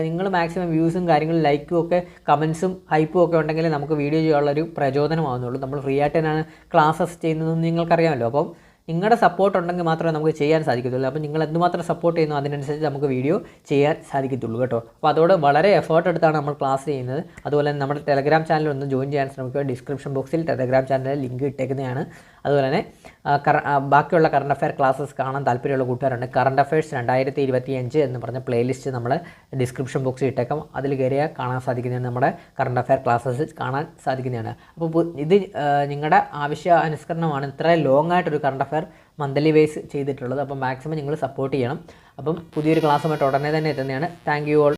നിങ്ങൾ മാക്സിമം വ്യൂസും കാര്യങ്ങളും ലൈക്കും ഒക്കെ കമൻസും ഹൈപ്പും ഒക്കെ ഉണ്ടെങ്കിൽ നമുക്ക് വീഡിയോ ചെയ്യാനുള്ളൊരു പ്രചോദനമാകുന്നുള്ളൂ നമ്മൾ ഫ്രീ ആയിട്ട് തന്നെയാണ് ക്ലാസ്സസ് ചെയ്യുന്നതെന്ന് നിങ്ങൾക്കറിയാമല്ലോ. അപ്പം നിങ്ങളുടെ സപ്പോർട്ട് ഉണ്ടെങ്കിൽ മാത്രമേ നമുക്ക് ചെയ്യാൻ സാധിക്കത്തുള്ളൂ. അപ്പോൾ നിങ്ങൾ എന്തുമാത്രം സപ്പോർട്ട് ചെയ്യുന്നു അതിനനുസരിച്ച് നമുക്ക് വീഡിയോ ചെയ്യാൻ സാധിക്കത്തുള്ളൂ കേട്ടോ. അപ്പോൾ അതോടെ വളരെ എഫേർട്ട് എടുത്താണ് നമ്മൾ ക്ലാസ് ചെയ്യുന്നത്. അതുപോലെ തന്നെ നമ്മുടെ ടെലഗ്രാം ചാനൽ ഒന്ന് ജോയിൻ ചെയ്യാൻ ശ്രമിക്കുക. ഡിസ്ക്രിപ്ഷൻ ബോക്സിൽ ടെലഗ്രാം ചാനലിൽ ലിങ്ക് ഇട്ടേക്കുന്നതാണ്. അതുപോലെ തന്നെ ബാക്കിയുള്ള കറണ്ട് അഫയർ ക്ലാസ്സസ് കാണാൻ താല്പര്യമുള്ള കൂട്ടുകാരുണ്ട്. കറണ്ട് അഫയേഴ്സ് രണ്ടായിരത്തി ഇരുപത്തി അഞ്ച് എന്ന് പറഞ്ഞ പ്ലേലിസ്റ്റ് നമ്മൾ ഡിസ്ക്രിപ്ഷൻ ബോക്സിൽ ഇട്ടേക്കാം. അതിൽ കയറിയാൽ കാണാൻ സാധിക്കുന്നതാണ് നമ്മുടെ കറണ്ട് അഫയർ ക്ലാസ്സസ് കാണാൻ സാധിക്കുന്നതാണ്. അപ്പോൾ ഇത് നിങ്ങളുടെ ആവശ്യ അനുസ്കരണമാണ് ഇത്ര ലോങ് ആയിട്ടൊരു കറണ്ട് അഫയർ മന്ത്ലി ബേസ് ചെയ്തിട്ടുള്ളത്. അപ്പോൾ മാക്സിമം നിങ്ങൾ സപ്പോർട്ട് ചെയ്യണം. അപ്പം പുതിയൊരു ക്ലാസ്സുമായിട്ട് ഉടനെ തന്നെ എത്തുന്നതാണ്. Thank you all